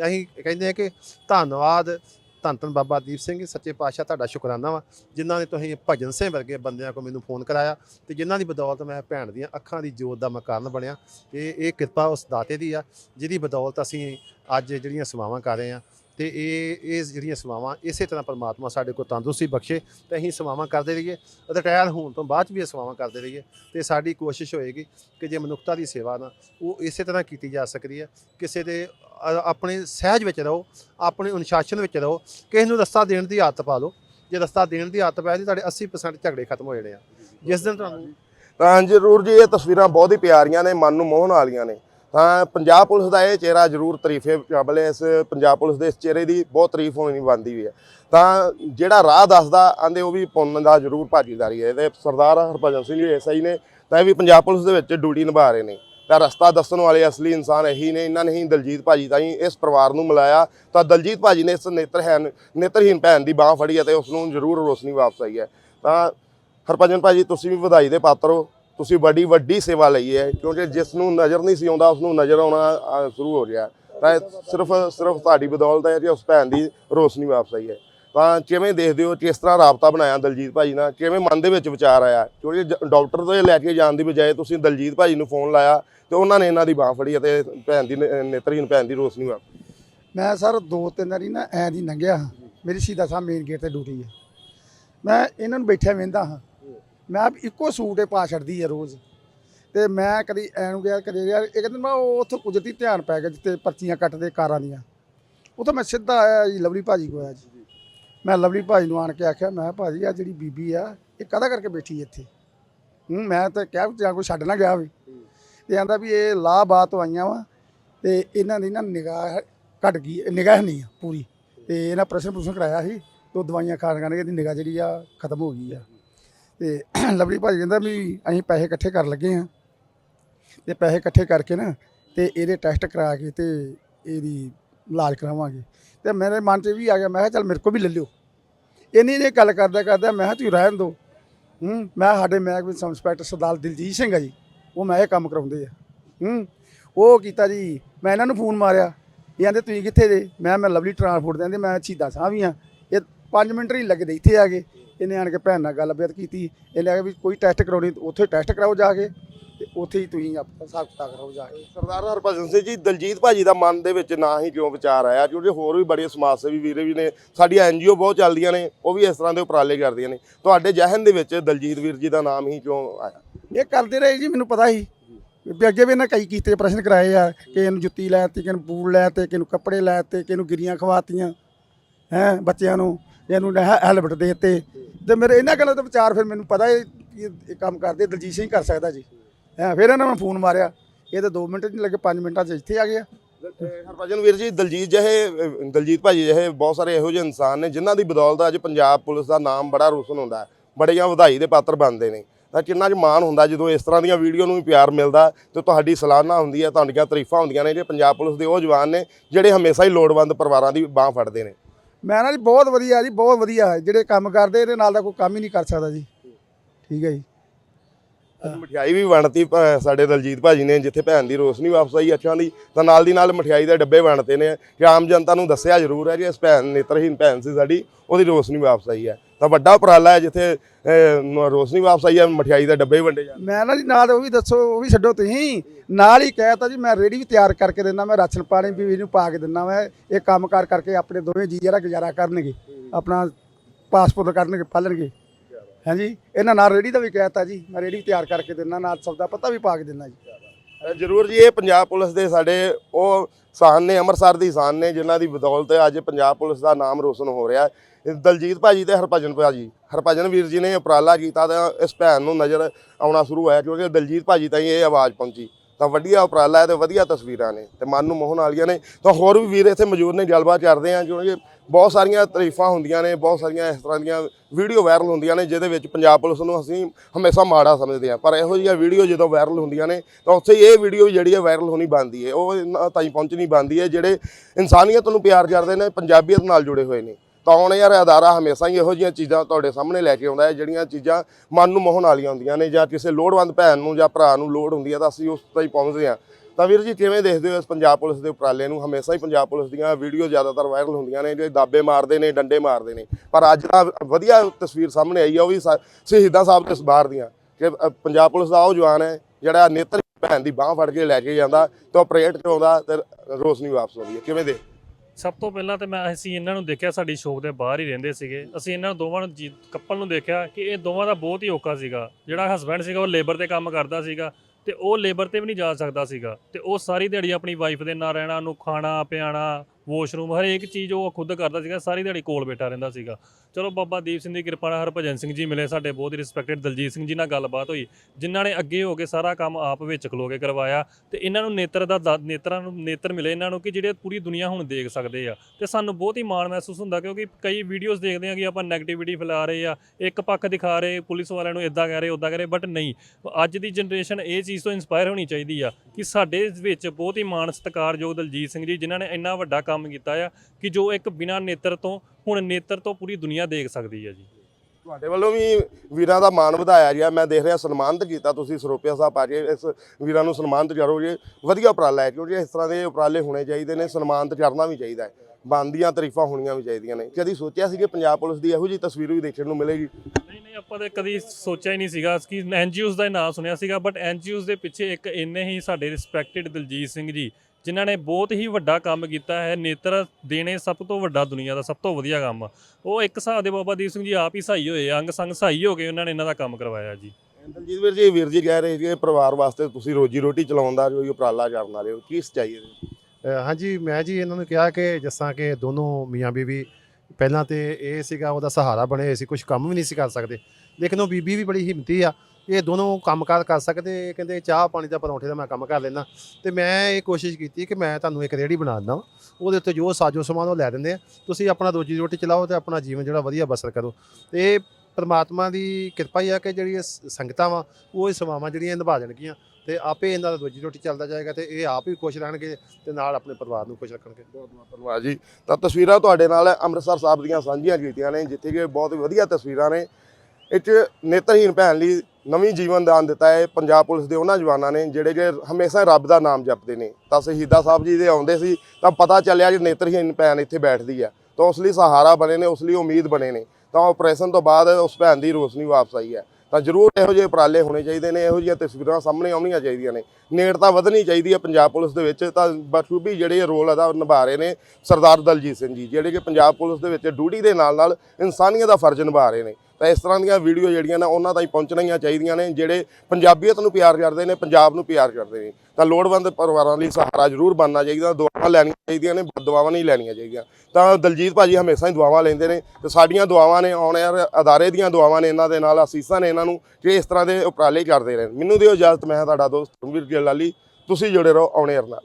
ਅਸੀਂ ਕਹਿੰਦੇ ਆ ਕਿ ਧੰਨਵਾਦ ਧੰਨ ਧੰਨ ਬਾਬਾ ਦੀਪ ਸਿੰਘ, ਸੱਚੇ ਪਾਤਸ਼ਾਹ ਤੁਹਾਡਾ ਸ਼ੁਕਰਾਨਾ ਵਾ, ਜਿਨ੍ਹਾਂ ਨੇ ਤੁਸੀਂ ਭਜਨ ਸਿੰਘ ਵਰਗੇ ਬੰਦਿਆਂ ਕੋ ਮੈਨੂੰ ਫੋਨ ਕਰਾਇਆ ਤੇ ਜਿਨ੍ਹਾਂ ਦੀ ਬਦੌਲਤ ਮੈਂ ਭੈਣ ਦੀਆਂ ਅੱਖਾਂ ਦੀ ਜੋਤ ਦਾ ਮੈਂ ਕਾਰਨ ਬਣਿਆ, ਇਹ ਇਹ ਕਿਰਪਾ ਉਸ ਦਾਤੇ ਦੀ ਆ, ਜਿਹਦੀ ਬਦੌਲਤ ਅਸੀਂ ਅੱਜ ਜਿਹੜੀਆਂ ਸੇਵਾਵਾਂ ਕਰ ਰਹੇ ਆ ਤੇ ਇਹ ਇਹ ਜਿਹੜੀਆਂ ਸੇਵਾਵਾਂ ਇਸੇ ਤਰ੍ਹਾਂ ਪਰਮਾਤਮਾ ਸਾਡੇ ਕੋਲ ਤੰਦਰੁਸਤੀ ਬਖਸ਼ੇ ਤੇ ਅਸੀਂ ਸੇਵਾਵਾਂ ਕਰਦੇ ਰਹੀਏ, ਰਿਟਾਇਰ ਹੋਣ ਤੋਂ ਬਾਅਦ 'ਚ ਵੀ ਇਹ ਸੇਵਾਵਾਂ ਕਰਦੇ ਰਹੀਏ ਤੇ ਸਾਡੀ ਕੋਸ਼ਿਸ਼ ਹੋਏਗੀ ਕਿ ਜੇ ਮਨੁੱਖਤਾ ਦੀ ਸੇਵਾ ਨਾ ਉਹ ਇਸੇ ਤਰ੍ਹਾਂ ਕੀਤੀ ਜਾ ਸਕਦੀ ਹੈ, ਕਿਸੇ ਦੇ ਆਪਣੇ ਸਹਿਜ ਵਿੱਚ ਰਹੋ, ਆਪਣੇ ਅਨੁਸ਼ਾਸਨ ਵਿੱਚ ਰਹੋ, ਕਿਸੇ ਨੂੰ ਰਸਤਾ ਦੇਣ ਦੀ ਆਦਤ ਪਾ ਲਓ ਜੇ ਰਸਤਾ ਦੇਣ ਦੀ ਆਦਤ ਪੈ ਜੀ ਤੁਹਾਡੇ 80% ਝਗੜੇ ਖਤਮ ਹੋ ਜਾਣੇ ਆ। ਜਿਸ ਦਿਨ ਤੁਹਾਨੂੰ ਤਾਂ ਜ਼ਰੂਰ ਜੀ, ਇਹ ਤਸਵੀਰਾਂ ਬਹੁਤ ਹੀ ਪਿਆਰੀਆਂ ਨੇ, ਮਨ ਨੂੰ ਮੋਹਣ ਵਾਲੀਆਂ ਨੇ। ਤਾਂ ਪੰਜਾਬ ਪੁਲਿਸ ਦਾ ਇਹ ਚਿਹਰਾ ਜ਼ਰੂਰ ਤਾਰੀਫੇ ਕਾਬਲ ਹੈ। ਇਸ ਪੰਜਾਬ ਪੁਲਿਸ ਦੇ ਇਸ ਚਿਹਰੇ ਦੀ ਬਹੁਤ ਤਾਰੀਫ ਹੋਣੀ ਬਣਦੀ ਵੀ ਹੈ। ਤਾਂ ਜਿਹੜਾ ਰਾਹ ਦੱਸਦਾ, ਆਂਦੇ ਉਹ ਵੀ ਪੁੰਨ ਦਾ ਜ਼ਰੂਰ ਭਾਗੀਦਾਰੀ ਹੈ। ਇਹਦੇ ਸਰਦਾਰ ਹਰਭਜਨ ਸਿੰਘ ਜੀ ਐਸਆਈ ਨੇ, ਤਾਂ ਇਹ ਵੀ ਪੰਜਾਬ ਪੁਲਿਸ ਦੇ ਵਿੱਚ ਡਿਊਟੀ ਨਿਭਾ ਰਹੇ ਨੇ। ਤਾਂ ਰਸਤਾ ਦੱਸਣ ਵਾਲੇ ਅਸਲੀ ਇਨਸਾਨ ਇਹੀ ਨੇ, ਇਹਨਾਂ ਨੇ ਹੀ ਦਲਜੀਤ ਭਾਜੀ ਤਾਂ ਹੀ ਇਸ ਪਰਿਵਾਰ ਨੂੰ ਮਿਲਾਇਆ। ਤਾਂ ਦਲਜੀਤ ਭਾਜੀ ਨੇ ਇਸ ਨੇਤਰਹੀਨ ਨੇਤਰਹੀਨ ਭੈਣ ਦੀ ਬਾਹ ਫੜੀ ਅਤੇ ਉਸ ਨੂੰ ਜ਼ਰੂਰ ਰੋਸ਼ਨੀ ਵਾਪਸ ਆਈ ਹੈ। ਤਾਂ ਹਰਭਜਨ ਭਾਜੀ, ਤੁਸੀਂ ਵੀ ਵਧਾਈ ਦੇ ਪਾਤਰ ਹੋ। ਤੁਸੀਂ ਵੱਡੀ ਵੱਡੀ ਸੇਵਾ ਲਈ ਹੈ, ਕਿਉਂਕਿ ਜਿਸ ਨੂੰ ਨਜ਼ਰ ਨਹੀਂ ਸੀ ਆਉਂਦਾ ਉਸ ਨੂੰ ਨਜ਼ਰ ਆਉਣਾ ਸ਼ੁਰੂ ਹੋ ਰਿਹਾ। ਤਾਂ ਇਹ ਸਿਰਫ ਸਿਰਫ ਤੁਹਾਡੀ ਬਦੌਲਤ ਹੈ ਜੇ ਉਸ ਭੈਣ ਦੀ ਰੋਸ਼ਨੀ ਵਾਪਸ ਆਈ ਹੈ। ਤਾਂ ਕਿਵੇਂ ਦੇਖਦੇ ਹੋ, ਕਿਸ ਤਰ੍ਹਾਂ ਰਾਬਤਾ ਬਣਾਇਆ ਦਲਜੀਤ ਭਾਜੀ ਨਾਲ? ਕਿਵੇਂ ਮਨ ਦੇ ਵਿੱਚ ਵਿਚਾਰ ਆਇਆ? ਕਿਉਂਕਿ ਜ- ਡਾਕਟਰ ਤੋਂ ਲੈ ਕੇ ਜਾਣ ਦੀ ਬਜਾਏ ਤੁਸੀਂ ਦਲਜੀਤ ਭਾਜੀ ਨੂੰ ਫੋਨ ਲਾਇਆ ਤੇ ਉਹਨਾਂ ਨੇ ਇਹਨਾਂ ਦੀ ਬਾਹ ਫੜੀ ਅਤੇ ਭੈਣ ਦੀ ਨੇਤਰੀਨ ਭੈਣ ਦੀ ਰੋਸ਼ਨੀ ਵਾਪਸ ਮੈਂ ਸਰ ਦੋ ਤਿੰਨ ਵਾਰੀ ਨਾ ਐਂ ਦੀ ਲੰਘਿਆ ਹਾਂ ਮੇਰੀ ਸ਼ਹੀਦਾਂ ਸਾਹਿਬ ਮੇਨ ਗੇਟ ਤੇ ਡਿਊਟੀ ਹੈ। ਮੈਂ ਇਹਨਾਂ ਨੂੰ ਬੈਠਿਆ ਵੇਂਦਾ ਹਾਂ। ਮੈਂ ਆਪ ਇੱਕੋ ਸੂਟ ਹੀ ਪਾ ਛੱਡਦੀ ਆ ਰੋਜ਼। ਤੇ ਮੈਂ ਕਦੀ ਐਂ ਨੂੰ ਗਿਆ ਕਦੇ ਯਾਰ ਇੱਕ ਦਿਨ ਮੈਂ ਉਹ ਉੱਥੋਂ ਕੁਦਰਤੀ ਧਿਆਨ ਪੈ ਗਿਆ ਜਿੱਥੇ ਪਰਚੀਆਂ ਕੱਟਦੇ ਕਾਰਾਂ ਦੀਆਂ। ਉੱਥੋਂ ਮੈਂ ਸਿੱਧਾ ਆਇਆ ਜੀ ਲਵਲੀ ਭਾਜੀ ਕੋਲ ਆਇਆ ਜੀ। ਮੈਂ ਲਵਲੀ ਭਾਜੀ ਨੂੰ ਆਣ ਕੇ ਆਖਿਆ ਮੈਂ ਕਿਹਾ, ਭਾਜੀ ਆ ਜਿਹੜੀ ਬੀਬੀ ਆ ਇਹ ਕਾਹਦਾ ਕਰਕੇ ਬੈਠੀ ਇੱਥੇ? ਹੂੰ ਮੈਂ ਤਾਂ ਕਿਹਾ ਵੀ ਜਾਂ ਕੋਈ ਛੱਡ ਨਾ ਗਿਆ ਵੀ ਤੇ ਆਂਦਾ ਵੀ ਇਹ ਲਾਬਾਤ ਤੋਂ ਆਈਆਂ ਵਾ ਤੇ ਇਹਨਾਂ ਦੀ ਨਾ ਨਿਗਾਹ ਘਟ ਗਈ ਨਿਗਾਹ ਨਹੀਂ ਆ ਪੂਰੀ। ਤੇ ਇਹਨਾਂ ਪ੍ਰਸ਼ਨ ਪ੍ਰਸ਼ਨ ਕਰਾਇਆ ਸੀ ਤੇ ਉਹ ਦਵਾਈਆਂ ਖਾਣ ਖਾਣ ਇਹਦੀ ਨਿਗਾਹ ਜਿਹੜੀ ਆ ਖਤਮ ਹੋ ਗਈ ਆ। ਤੇ ਲਵਲੀ ਭਾਜੀ ਕਹਿੰਦਾ ਵੀ ਅਸੀਂ ਪੈਸੇ ਇਕੱਠੇ ਕਰਨ ਲੱਗੇ ਆ ਤੇ ਪੈਸੇ ਇਕੱਠੇ ਕਰਕੇ ਨਾ ਤੇ ਇਹਦੇ ਟੈਸਟ ਕਰਾ ਕੇ ਤੇ ਇਹਦੀ ਇਲਾਜ ਕਰਾਵਾਂਗੇ। ਤੇ ਮੇਰੇ ਮਨ 'ਚ ਇਹ ਵੀ ਆ ਗਿਆ, ਮੈਂ ਕਿਹਾ ਚੱਲ ਮੇਰੇ ਕੋਲ ਵੀ ਲੈ ਲਿਓ। ਇੰਨੀ ਨੇ ਗੱਲ ਕਰਦਾ ਕਰਦਾ ਮੈਂ ਕਿਹਾ ਤੁਸੀਂ ਰਹਿਣ ਦਿਓ। ਹੂੰ, ਮੈਂ ਸਾਡੇ ਮਹਿਕਮੇ ਸਬ ਇੰਸਪੈਕਟਰ ਸਰਦਾਰ ਦਿਲਜੀਤ ਸਿੰਘ ਆ ਜੀ, ਉਹ ਮੈਂ ਇਹ ਕੰਮ ਕਰਾਉਂਦੇ ਆ। ਹੂੰ, ਉਹ ਕੀਤਾ ਜੀ, ਮੈਂ ਇਹਨਾਂ ਨੂੰ ਫੋਨ ਮਾਰਿਆ। ਇਹ ਕਹਿੰਦੇ ਤੁਸੀਂ ਕਿੱਥੇ ਜੇ? ਮੈਂ ਮੈਂ ਲਵਲੀ ਟਰਾਂਸਪੋਰਟ ਦੇ ਕਹਿੰਦੇ ਮੈਂ ਸ਼ਹੀਦਾਂ ਸਾਹ ਵੀ ਆ। ਇਹ 5 ਮਿੰਟ ਹੀ ਲੱਗਦੇ ਇੱਥੇ ਆ ਗਏ ਇਹਨੇ ਆਣ ਕੇ ਭੈਣ ਨਾਲ ਗੱਲਬਾਤ ਕੀਤੀ ਇਹਨੇ ਆਖਿਆ ਵੀ ਕੋਈ ਟੈਸਟ ਕਰਾਉਣੀ ਉੱਥੇ ਟੈਸਟ ਕਰਾਓ ਜਾ ਕੇ ਤੇ ਉੱਥੇ ਹੀ ਤੁਸੀਂ ਆਪਣਾ ਹਿਸਾਬ ਕਿਤਾਬ ਕਰਾਓ ਜਾ ਕੇ। ਸਰਦਾਰ ਹਰਭਜਨ ਸਿੰਘ ਜੀ ਦਲਜੀਤ ਭਾਜੀ ਦਾ ਮਨ ਦੇ ਵਿੱਚ ਨਾ ਹੀ ਕਿਉਂ ਵਿਚਾਰ ਆਇਆ? ਕਿਉਂਕਿ ਹੋਰ ਵੀ ਬੜੇ ਸਮਾਜ ਸੇਵੀ ਵੀਰੇ ਵੀ ਨੇ ਸਾਡੀਆਂ ਐਨਜੀਓ ਬਹੁਤ ਚੱਲਦੀਆਂ ਨੇ ਉਹ ਵੀ ਇਸ ਤਰ੍ਹਾਂ ਦੇ ਉਪਰਾਲੇ ਕਰਦੀਆਂ ਨੇ। ਤੁਹਾਡੇ ਜਹਨ ਦੇ ਵਿੱਚ ਦਲਜੀਤ ਵੀਰ ਜੀ ਦਾ ਨਾਮ ਹੀ ਕਿਉਂ ਆਇਆ? ਇਹ ਕਰਦੇ ਰਹੇ ਜੀ ਮੈਨੂੰ ਪਤਾ ਸੀ। ਵੀ ਅੱਗੇ ਵੀ ਇਹਨਾਂ ਕਈ ਕੀਤੇ ਪ੍ਰਸ਼ਨ ਕਰਾਏ ਆ ਕਿ ਇਹਨੂੰ ਜੁੱਤੀ ਲੈਤੀ ਕਿ ਇਹਨੂੰ ਬੂਟ ਲੈਤੇ ਕਿ ਇਹਨੂੰ ਕੱਪੜੇ ਲੈਤੇ ਕਿ ਇਹਨੂੰ ਗਿਰੀਆਂ ਖਵਾਤੀਆਂ ਹੈ ਬੱਚਿਆਂ ਨੂੰ। ਇਹਨੂੰ ਹੈਲਮਟ ਦੇ ਦਿੱਤੇ। ਤੇ ਮੇਰੇ ਇਹਨਾਂ ਗੱਲਾਂ ਦਾ ਵਿਚਾਰ ਫਿਰ ਮੈਨੂੰ ਪਤਾ ਹੈ ਕਿ ਇਹ ਕੰਮ ਕਰਦੇ ਦਲਜੀਤ ਸਿੰਘ ਕਰ ਸਕਦਾ ਜੀ। ਹੈ ਫਿਰ ਇਹਨਾਂ ਨੂੰ ਫੋਨ ਮਾਰਿਆ। ਇਹ ਤਾਂ 2 ਮਿੰਟ ਨਹੀਂ ਲੱਗੇ 5 ਮਿੰਟਾਂ 'ਚ ਇੱਥੇ ਆ ਗਿਆ। ਹਰਭਜਨ ਵੀਰ ਜੀ ਦਲਜੀਤ ਜਿਹੇ ਅਹ, ਦਲਜੀਤ ਭਾਜੀ ਜਿਹੇ ਬਹੁਤ ਸਾਰੇ ਇਹੋ ਜਿਹੇ ਇਨਸਾਨ ਨੇ ਜਿਨ੍ਹਾਂ ਦੀ ਬਦੌਲਤ ਅੱਜ ਪੰਜਾਬ ਪੁਲਿਸ ਦਾ ਨਾਮ ਬੜਾ ਰੋਸ਼ਨ ਹੁੰਦਾ ਹੈ। ਬੜੀਆਂ ਵਧਾਈ ਦੇ ਪਾਤਰ ਬਣਦੇ ਨੇ। ਤਾਂ ਕਿੰਨਾ ਕੁ ਮਾਣ ਹੁੰਦਾ ਜਦੋਂ ਇਸ ਤਰ੍ਹਾਂ ਦੀਆਂ ਵੀਡੀਓ ਨੂੰ ਵੀ ਪਿਆਰ ਮਿਲਦਾ ਤੇ ਤੁਹਾਡੀ ਸਲਾਹਨਾ ਹੁੰਦੀ ਹੈ ਤੁਹਾਡੀਆਂ ਤਾਰੀਫਾਂ ਹੁੰਦੀਆਂ ਨੇ ਕਿ ਪੰਜਾਬ ਪੁਲਿਸ ਦੇ ਉਹ ਜਵਾਨ ਨੇ ਜਿਹੜੇ ਹਮੇਸ਼ਾ ਹੀ ਲੋੜਵੰਦ ਪਰਿਵਾਰਾਂ ਦੀ ਬਾਹ ਫੜਦੇ ਨੇ। ਮੈਂ ਨਾ ਜੀ ਬਹੁਤ ਵਧੀਆ ਜੀ, ਬਹੁਤ ਵਧੀਆ ਹੈ। ਜਿਹੜੇ ਕੰਮ ਕਰਦੇ, ਇਹਦੇ ਨਾਲ ਦਾ ਕੋਈ ਕੰਮ ਹੀ ਨਹੀਂ ਕਰ ਸਕਦਾ ਜੀ। ਠੀਕ ਹੈ ਜੀ। ਮਠਿਆਈ ਵੀ ਵੰਡਤੀ ਭ- ਸਾਡੇ ਦਲਜੀਤ ਭਾਜੀ ਨੇ, ਜਿੱਥੇ ਭੈਣ ਦੀ ਰੋਸ਼ਨੀ ਵਾਪਸ ਆਈ ਅੱਛਾਂ ਦੀ, ਤਾਂ ਨਾਲ ਦੀ ਨਾਲ ਮਠਿਆਈ ਦੇ ਡੱਬੇ ਵੰਡਤੇ ਨੇ। ਕਿ ਆਮ ਜਨਤਾ ਨੂੰ ਦੱਸਿਆ ਜ਼ਰੂਰ ਹੈ ਕਿ ਇਸ ਭੈਣ ਨੇਤਰਹੀਨ ਭੈਣ ਸੀ ਸਾਡੀ, ਉਹਦੀ ਰੋਸ਼ਨੀ ਵਾਪਸ ਆਈ ਹੈ। ਤਾਂ ਵੱਡਾ ਉਪਰਾਲਾ ਹੈ ਜਿੱਥੇ ਰੋਸ਼ਨੀ ਵਾਪਸ ਆਈ ਹੈ, ਮਠਿਆਈ ਦੇ ਡੱਬੇ ਵੰਡੇ ਜਾਂਦੇ ਮੈਂ ਨਾ ਜੀ, ਨਾਲ ਉਹ ਵੀ ਦੱਸੋ, ਉਹ ਵੀ ਛੱਡੋ ਤੁਸੀਂ। ਨਾਲ ਹੀ ਕਹਿਤਾ ਜੀ, ਮੈਂ ਰੇੜੀ ਵੀ ਤਿਆਰ ਕਰਕੇ ਦਿੰਦਾ, ਮੈਂ ਰਾਸ਼ਨ ਪਾਣੀ ਵੀ ਇਹਨੂੰ ਪਾ ਕੇ ਦਿੰਦਾ ਮੈਂ ਇਹ ਕੰਮ ਕਾਰ ਕਰਕੇ ਆਪਣੇ ਦੋਵੇਂ ਜੀ ਜਿਹੜਾ ਗੁਜ਼ਾਰਾ ਕਰਨਗੇ, ਆਪਣਾ ਪਾਸਪੋਰਟ ਕਰਨਗੇ, ਪਾਲਣਗੇ। ਹਾਂਜੀ? ਇਹਨਾਂ ਨਾਲ ਰੇੜੀ ਦਾ ਵੀ ਕਹਿਤਾ ਜੀ। ਮੈਂ ਰੇੜੀ ਤਿਆਰ ਕਰਕੇ ਦਿੰਦਾ, ਨਾਲ ਸਭ ਦਾ ਪਤਾ ਵੀ ਪਾ ਕੇ ਦਿੰਦਾ ਜੀ। ਜ਼ਰੂਰ ਜੀ, ਇਹ ਪੰਜਾਬ ਪੁਲਿਸ ਦੇ ਸਾਡੇ, ਉਹ ਸਾਨ ਨੇ, ਅੰਮ੍ਰਿਤਸਰ ਦੀ ਸਾਨ ਨੇ, ਜਿਨ੍ਹਾਂ ਦੀ ਬਦੌਲਤ ਅੱਜ ਪੰਜਾਬ ਪੁਲਿਸ ਦਾ ਨਾਮ ਰੋਸ਼ਨ ਹੋ ਰਿਹਾ ਹੈ। ਇਹ ਦਲਜੀਤ ਭਾਜੀ ਤੇ ਹਰਭਜਨ ਭਾਜੀ, ਹਰਭਜਨ ਵੀਰ ਜੀ ਨੇ ਉਪਰਾਲਾ ਕੀਤਾ ਤਾਂ ਇਸ ਭੈਣ ਨੂੰ ਨਜ਼ਰ ਆਉਣਾ ਸ਼ੁਰੂ ਹੋਇਆ, ਕਿਉਂਕਿ ਦਲਜੀਤ ਭਾਜੀ ਤਾਈਂ ਇਹ ਆਵਾਜ਼ ਪਹੁੰਚੀ। ਤਾਂ ਵਧੀਆ ਉਪਰਾਲਾ ਹੈ ਤੇ ਵਧੀਆ ਤਸਵੀਰਾਂ ਨੇ ਤੇ ਮਨ ਨੂੰ ਮੋਹਣ ਵਾਲੀਆਂ ਨੇ। ਤਾਂ ਹੋਰ ਵੀ ਵੀਰ ਇੱਥੇ ਮੌਜੂਦ ਨੇ ਗੱਲਬਾਤ ਕਰਦੇ ਆ ਕਿਉਂਕਿ ਬਹੁਤ ਸਾਰੀਆਂ ਤਾਰੀਫਾਂ ਹੁੰਦੀਆਂ ਨੇ, ਬਹੁਤ ਸਾਰੀਆਂ ਇਸ ਤਰ੍ਹਾਂ ਦੀਆਂ ਵੀਡੀਓ ਵਾਇਰਲ ਹੁੰਦੀਆਂ ਨੇ, ਜਿਹਦੇ ਵਿੱਚ ਪੰਜਾਬ ਪੁਲਿਸ ਨੂੰ ਅਸੀਂ ਹਮੇਸ਼ਾ ਮਾੜਾ ਸਮਝਦੇ ਆ। ਪਰ ਇਹੋ ਜਿਹੀਆਂ ਵੀਡੀਓ ਜਦੋਂ ਵਾਇਰਲ ਹੁੰਦੀਆਂ ਨੇ, ਤਾਂ ਉੱਥੇ ਇਹ ਵੀਡੀਓ ਜਿਹੜੀ ਹੈ ਵਾਇਰਲ ਹੋਣੀ ਬਣਦੀ ਹੈ ਉਹ ਇਹਨਾਂ ਤਾਈਂ ਪਹੁੰਚਣੀ ਬਣਦੀ ਹੈ ਜਿਹੜੇ ਇਨਸਾਨੀਅਤ ਨੂੰ ਪਿਆਰ ਕਰਦੇ ਨੇ, ਪੰਜਾਬੀਅਤ ਨਾਲ ਜੁੜੇ ਹੋਏ ਨੇ। ਤਾਂ ਹੁਣ ਯਾਰ ਅਦਾਰਾ ਹਮੇਸ਼ਾ ਹੀ ਇਹੋ ਜਿਹੀਆਂ ਚੀਜ਼ਾਂ ਤੁਹਾਡੇ ਸਾਹਮਣੇ ਲੈ ਕੇ ਆਉਂਦਾ ਹੈ, ਜਿਹੜੀਆਂ ਚੀਜ਼ਾਂ ਮਨ ਨੂੰ ਮੋਹਣ ਵਾਲੀਆਂ ਹੁੰਦੀਆਂ ਨੇ ਜਾਂ ਕਿਸੇ ਲੋੜਵੰਦ ਭੈਣ ਨੂੰ ਜਾਂ ਭਰਾ ਨੂੰ ਲੋੜ ਹੁੰਦੀ ਹੈ, ਤਾਂ ਅਸੀਂ ਉਸ ਤਾਈਂ ਪਹੁੰਚਦੇ ਹਾਂ। ਤਾਂ ਵੀਰ ਜੀ, ਕਿਵੇਂ ਦੇਖਦੇ ਹੋ ਇਸ ਪੰਜਾਬ ਪੁਲਿਸ ਦੇ ਉਪਰਾਲੇ ਨੂੰ? ਹਮੇਸ਼ਾ ਹੀ ਪੰਜਾਬ ਪੁਲਿਸ ਦੀਆਂ ਵੀਡੀਓ ਜ਼ਿਆਦਾਤਰ ਵਾਇਰਲ ਹੁੰਦੀਆਂ ਨੇ, ਜਿਹੜੇ ਦਾਬੇ ਮਾਰਦੇ ਨੇ, ਡੰਡੇ ਮਾਰਦੇ ਨੇ। ਪਰ ਅੱਜ ਦਾ ਵਧੀਆ ਤਸਵੀਰ ਸਾਹਮਣੇ ਆਈ ਆ, ਉਹ ਵੀ ਸਾ- ਸ਼ਹੀਦਾਂ ਸਾਹਿਬ ਦੇ ਇਸ ਬਾਹਰ ਦੀਆਂ। ਕਿ ਪੰਜਾਬ ਪੁਲਿਸ ਦਾ ਉਹ ਜਵਾਨ ਹੈ, ਜਿਹੜਾ ਨੇਤਰ ਭੈਣ ਦੀ ਬਾਹ ਫੜ ਕੇ ਲੈ ਕੇ ਜਾਂਦਾ, ਤੇ ਆਪਰੇਟ ਕਰਾਉਂਦਾ ਤੇ ਰੋਸ਼ਨੀ ਵਾਪਸ ਆਉਂਦੀ ਹੈ। ਕਿਵੇਂ ਦੇ ਸਭ ਤੋਂ ਪਹਿਲਾਂ ਤੇ ਮੈਂ ਅਸੀਂ ਇਹਨਾਂ ਨੂੰ ਦੇਖਿਆ, ਸਾਡੀ ਸ਼ੋਪ ਦੇ ਬਾਹਰ ਹੀ ਰਹਿੰਦੇ ਸੀਗੇ। ਅਸੀਂ ਇਹਨਾਂ ਨੂੰ ਦੋਵਾਂ ਨੂੰ ਜੀ- ਕਪਲ ਨੂੰ ਦੇਖਿਆ ਕਿ ਇਹ ਦੋਵਾਂ ਦਾ ਬਹੁਤ ਹੀ ਔਕਾ ਸੀਗਾ। ਜਿਹੜਾ ਹਸਬੈਂਡ ਸੀਗਾ, ਉਹ ਲੇਬਰ ਤੇ ਕੰਮ ਕਰਦਾ ਸੀਗਾ ਤੇ ਉਹ ਲੇਬਰ ਤੇ ਵੀ ਨਹੀਂ ਜਾ ਸਕਦਾ ਸੀਗਾ। ਤੇ ਉਹ ਸਾਰੀ ਦਿਹਾੜੀ ਆਪਣੀ ਵਾਈਫ ਦੇ ਨਾਲ ਰਹਿਣਾ, ਉਹਨੂੰ ਖਾਣਾ, ਪਿਆਣਾ ਵਾਸ਼ਰੂਮ, ਹਰੇਕ ਚੀਜ਼ ਉਹ ਖੁਦ ਕਰਦਾ ਸੀਗਾ, ਸਾਰੀ ਦਿਹਾੜੀ ਕੋਲ ਬੈਠਾ ਰਹਿੰਦਾ ਸੀਗਾ। ਚਲੋ ਬਾਬਾ ਦੀਪ ਸਿੰਘ ਦੀ ਕਿਰਪਾ ਨਾਲ ਹਰਭਜਨ ਸਿੰਘ ਜੀ ਮਿਲੇ, ਸਾਡੇ ਬਹੁਤ ਹੀ ਰਿਸਪੈਕਟਡ ਦਲਜੀਤ ਸਿੰਘ ਜੀ ਨਾਲ ਗੱਲਬਾਤ ਹੋਈ, ਜਿਨ੍ਹਾਂ ਨੇ ਅੱਗੇ ਹੋ ਕੇ ਸਾਰਾ ਕੰਮ ਆਪ ਵਿੱਚ ਖਲੋ ਕੇ ਕਰਵਾਇਆ, ਤੇ ਇਹਨਾਂ ਨੂੰ ਨੇਤਰ ਦਾ ਦਾ- ਨੇਤਰਾਂ ਨੂੰ, ਨੇਤਰ ਮਿਲੇ ਇਹਨਾਂ ਨੂੰ ਕਿ ਜਿਹੜੇ ਪੂਰੀ ਦੁਨੀਆ ਹੁਣ ਦੇਖ ਸਕਦੇ ਆ। ਤੇ ਸਾਨੂੰ ਬਹੁਤ ਹੀ ਮਾਣ ਮਹਿਸੂਸ ਹੁੰਦਾ ਕਿਉਂਕਿ ਕਈ ਵੀਡੀਓਜ਼ ਦੇਖਦੇ ਆ ਕਿ ਆਪਾਂ 네ਗੇਟਿਵਿਟੀ ਫੈਲਾ ਰਹੇ ਆ, ਇੱਕ ਪੱਖ ਦਿਖਾ ਰਹੇ, ਪੁਲਿਸ ਵਾਲਿਆਂ ਨੂੰ ਇਦਾਂ ਕਹਿ ਰਹੇ ਉਦਾਂ ਕਹਿ ਰਹੇ ਬਟ ਨਹੀਂ, ਅੱਜ ਦੀ ਜਨਰੇਸ਼ਨ ਇਹ ਚੀਜ਼ ਤੋਂ ਇਨਸਪਾਇਰ ਹੋਣੀ ਚਾਹੀਦੀ ਆ ਕਿ ਸਾਡੇ ਵਿੱਚ ਬਹੁਤ ਹੀ ਮਾਣ ਸਤਿਕਾਰਯੋਗ ਦਲਜੀਤ ਸਿੰਘ ਜੀ, ਜਿਨ੍ਹਾਂ ਨੇ ਇੰਨਾ ਵੱਡਾ ਕੰਮ ਕੀਤਾ ਆ ਕਿ ਜੋ ਇੱਕ ਬਿਨਾਂ ਨੇਤਰ ਤੋਂ ਹੁਣ ਨੇਤਰ ਤੋਂ ਪੂਰੀ ਦੁਨੀਆ ਦੇਖ ਸਕਦੀ ਆ ਜੀ। ਤੁਹਾਡੇ ਵੱਲੋਂ ਵੀ ਵੀਰਾਂ ਦਾ ਮਾਣ ਵਧਾਇਆ ਗਿਆ। ਮੈਂ ਦੇਖ ਰਿਹਾ ਸਨਮਾਨਿਤ ਕੀਤਾ ਤੁਸੀਂ ਸਰੋਪਿਆ ਸਾਹਿਬ ਪਾ ਕੇ। ਇਸ ਵੀਰਾਂ ਨੂੰ ਸਨਮਾਨਿਤ ਕਰੋ ਜੀ। ਵਧੀਆ ਉਪਰਾਲਾ ਹੈ ਕਿਉਂਕਿ ਇਸ ਤਰ੍ਹਾਂ ਦੇ ਉਪਰਾਲੇ ਹੋਣੇ ਚਾਹੀਦੇ ਨੇ। ਸਨਮਾਨਿਤ ਕਰਨਾ ਵੀ ਚਾਹੀਦਾ ਹੈ। ਬਣਦੀਆਂ ਤਾਰੀਫਾਂ ਹੋਣੀਆਂ ਵੀ ਚਾਹੀਦੀਆਂ ਨੇ। ਕਦੀ ਸੋਚਿਆ ਸੀ ਕਿ ਪੰਜਾਬ ਪੁਲਿਸ ਦੀ ਇਹੋ ਜਿਹੀ ਤਸਵੀਰ ਵੀ ਦੇਖਣ ਨੂੰ ਮਿਲੇਗੀ? ਨਹੀਂ ਨਹੀਂ ਆਪਾਂ ਤਾਂ ਕਦੀ ਸੋਚਿਆ ਹੀ ਨਹੀਂ ਸੀਗਾ ਕਿ ਐਨਜੀਓਜ਼ ਦਾ ਹੀ ਨਾਮ ਸੁਣਿਆ ਸੀਗਾ। ਬਟ ਐਨਜੀਓਜ਼ ਦੇ ਪਿੱਛੇ ਇੱਕ ਇੰਨੇ ਹੀ ਸਾਡੇ ਰਿਸਪੈਕਟਡ ਦਲਜੀਤ ਸਿੰਘ ਜੀ ਜਿਨ੍ਹਾਂ ਨੇ ਬਹੁਤ ਹੀ ਵੱਡਾ ਕੰਮ ਕੀਤਾ ਹੈ ਨੇਤਰ ਦੇਣੇ ਸਭ ਤੋਂ ਵੱਡਾ ਦੁਨੀਆ ਦਾ ਸਭ ਤੋਂ ਵਧੀਆ ਕੰਮ ਆ। ਉਹ ਇੱਕ ਹਿਸਾਬ ਦੇ ਬਾਬਾ ਦੀਪ ਸਿੰਘ ਜੀ ਆਪ ਹੀ ਸਹੀ ਹੋਏ ਅੰਗ ਸੰਗ ਸਹੀ ਹੋ ਕੇ ਉਹਨਾਂ ਨੇ ਇਹਨਾਂ ਦਾ ਕੰਮ ਕਰਵਾਇਆ ਜੀ ਦਲਜੀਤ ਵੀਰ ਜੀ ਵੀਰ ਜੀ ਕਹਿ ਰਹੇ ਸੀ ਕਿ ਪਰਿਵਾਰ ਵਾਸਤੇ ਤੁਸੀਂ ਰੋਜੀ ਰੋਟੀ ਚਲਾਉਣ ਦਾ ਜੋ ਉਪਰਾਲਾ ਕਰਨ ਵਾਲੇ ਹੋ ਕੀ ਸਚਾਈ ਹੈ ਇਹਦੇ? ਅ, ਹਾਂਜੀ ਮੈਂ ਜੀ ਇਹਨਾਂ ਨੂੰ ਕਿਹਾ ਕਿ ਜਿਸ ਤਰ੍ਹਾਂ ਕਿ ਦੋਨੋਂ ਮੀਆਂ ਬੀਵੀ ਪਹਿਲਾਂ ਤੇ ਇਹ ਸੀਗਾ ਉਹਦਾ ਸਹਾਰਾ ਬਣੇ ਹੋਏ ਸੀ ਕੁਝ ਕੰਮ ਵੀ ਨਹੀਂ ਸੀ ਕਰ ਸਕਦੇ ਲੇਕਿਨ ਉਹ ਬੀਬੀ ਵੀ ਬੜੀ ਹਿੰਮਤੀ ਆ ਇਹ ਦੋਨੋਂ ਕੰਮਕਾਰ ਕਰ ਸਕਦੇ, ਇਹ ਕਹਿੰਦੇ ਚਾਹ ਪਾਣੀ ਦਾ ਪਰੌਂਠੇ ਦਾ ਮੈਂ ਕੰਮ ਕਰ ਲੈਣਾ ਤੇ ਮੈਂ ਇਹ ਕੋਸ਼ਿਸ਼ ਕੀਤੀ ਕਿ ਮੈਂ ਤੁਹਾਨੂੰ ਇੱਕ ਰੇੜੀ ਬਣਾ ਦਿੰਦਾ ਉਹਦੇ ਉੱਤੇ ਜੋ ਸਾਜੋ ਸਮਾਨ ਉਹ ਲੈ ਦਿੰਦੇ ਆ। ਤੁਸੀਂ ਆਪਣਾ ਰੋਜੀ ਰੋਟੀ ਚਲਾਓ ਤੇ ਆਪਣਾ ਜੀਵਨ ਜਿਹੜਾ ਵਧੀਆ ਬਸਰ ਕਰੋ। ਤੇ ਇਹ ਪਰਮਾਤਮਾ ਦੀ ਕਿਰਪਾ ਹੀ ਆ ਕਿ ਜਿਹੜੀ ਸੰਗਤਾਂ ਵਾ, ਉਹ ਇਹ ਸੇਵਾਵਾਂ ਜਿਹੜੀਆਂ ਨਿਭਾ ਜਾਣਗੀਆਂ ਤੇ ਆਪੇ ਇਹਨਾਂ ਦਾ ਰੋਜੀ ਰੋਟੀ ਚੱਲਦਾ ਜਾਏਗਾ ਤੇ ਇਹ ਆਪ ਵੀ ਖੁਸ਼ ਰਹਿਣਗੇ ਤੇ ਨਾਲ ਆਪਣੇ ਪਰਿਵਾਰ ਨੂੰ ਖੁਸ਼ ਰੱਖਣਗੇ। ਬਹੁਤ ਬਹੁਤ ਧੰਨਵਾਦ ਜੀ। ਤਾਂ ਤਸਵੀਰਾਂ ਤੁਹਾਡੇ ਨਾਲ ਅੰਮ੍ਰਿਤਸਰ ਸਾਹਿਬ ਦੀਆਂ ਸਾਂਝੀਆਂ ਕੀਤੀਆਂ ਨੇ, ਜਿੱਥੇ ਕਿ ਬਹੁਤ ਵਧੀਆ ਤਸਵੀਰਾਂ ਨੇ। ਇਹ 'ਚ ਨੇਤਰਹੀਨ ਭੈਣ ਲਈ ਨਵੀਂ ਜੀਵਨ ਦਾਨ ਦਿੱਤਾ ਹੈ। ਪੰਜਾਬ ਪੁਲਿਸ ਦੇ ਉਹਨਾਂ ਜਵਾਨਾਂ ਨੇ, ਜਿਹੜੇ ਕਿ ਹਮੇਸ਼ਾ ਰੱਬ ਦਾ ਨਾਮ ਜਪਦੇ ਨੇ। ਤਾਂ ਸ਼ਹੀਦਾਂ ਸਾਹਿਬ ਜੀ ਦੇ ਆਉਂਦੇ ਸੀ, ਤਾਂ ਪਤਾ ਚੱਲਿਆ ਜੀ ਨੇਤਰਹੀਣ ਭੈਣ ਇੱਥੇ ਬੈਠਦੀ ਆ। ਤਾਂ ਉਸ ਲਈ ਸਹਾਰਾ ਬਣੇ ਨੇ, ਉਸ ਲਈ ਉਮੀਦ ਬਣੇ ਨੇ। ਤਾਂ ਆਪਰੇਸ਼ਨ ਤੋਂ ਬਾਅਦ ਉਸ ਭੈਣ ਦੀ ਰੋਸ਼ਨੀ ਵਾਪਸ ਆਈ ਹੈ। ਤਾਂ ਜ਼ਰੂਰ ਇਹੋ ਜਿਹੇ ਉਪਰਾਲੇ ਹੋਣੇ ਚਾਹੀਦੇ ਨੇ, ਇਹੋ ਜਿਹੀਆਂ ਤਸਵੀਰਾਂ ਸਾਹਮਣੇ ਆਉਣੀਆਂ ਚਾਹੀਦੀਆਂ ਨੇ। ਨੇੜਤਾ ਵਧਣੀ ਚਾਹੀਦੀ ਹੈ ਪੰਜਾਬ ਪੁਲਿਸ ਦੇ ਵਿੱਚ। ਤਾਂ ਬਖੂਬੀ ਜਿਹੜੇ ਰੋਲ ਅਦਾ ਨਿਭਾ ਰਹੇ ਨੇ ਸਰਦਾਰ ਦਲਜੀਤ ਸਿੰਘ ਜੀ, ਜਿਹੜੇ ਕਿ ਪੰਜਾਬ ਪੁਲਿਸ ਦੇ ਵਿੱਚ ਡਿਊਟੀ ਦੇ ਨਾਲ ਨਾਲ ਇਨਸਾਨੀਅਤ ਦਾ ਫਰਜ਼ ਨਿਭਾ ਰਹੇ ਨੇ। ਤਾਂ ਇਸ ਤਰ੍ਹਾਂ ਦੀਆਂ ਵੀਡੀਓ ਜਿਹੜੀਆਂ ਨੇ, ਉਹਨਾਂ ਤਾਈਂ ਪਹੁੰਚਣੀਆਂ ਚਾਹੀਦੀਆਂ ਨੇ, ਜਿਹੜੇ ਪੰਜਾਬੀਅਤ ਨੂੰ ਪਿਆਰ ਕਰਦੇ ਨੇ, ਪੰਜਾਬ ਨੂੰ ਪਿਆਰ ਕਰਦੇ ਨੇ। ਤਾਂ ਲੋੜਵੰਦ ਪਰਿਵਾਰਾਂ ਲਈ ਸਹਾਰਾ ਜ਼ਰੂਰ ਬਣਨਾ ਚਾਹੀਦਾ, ਦੁਆਵਾਂ ਲੈਣੀਆਂ ਚਾਹੀਦੀਆਂ ਨੇ ਦੁਆਵਾਂ ਨਹੀਂ ਲੈਣੀਆਂ ਚਾਹੀਦੀਆਂ। ਤਾਂ ਦਲਜੀਤ ਭਾਜੀ ਹਮੇਸ਼ਾ ਹੀ ਦੁਆਵਾਂ ਲੈਂਦੇ ਨੇ ਤੇ ਸਾਡੀਆਂ ਦੁਆਵਾਂ ਨੇ, ਆਉਣ ਵਾਲੇ ਅਦਾਰੇ ਦੀਆਂ ਦੁਆਵਾਂ ਨੇ, ਇਹਨਾਂ ਦੇ ਨਾਲ ਅਸੀਸਾਂ ਨੇ ਇਹਨਾਂ ਨੂੰ ਕਿ ਇਸ ਤਰ੍ਹਾਂ ਦੇ ਉਪਰਾਲੇ ਕਰਦੇ ਰਹਿਣ। ਮੈਨੂੰ ਦਿਓ ਇਜਾਜ਼ਤ, ਮੈਂ ਤੁਹਾਡਾ ਦੋਸਤ ਰਣਵੀਰ ਗਿੱਲ ਲਾਲੀ ਤੁਸੀਂ ਜੁੜੇ ਰਹੋ ਆਉਣੇ ਨਾਲ।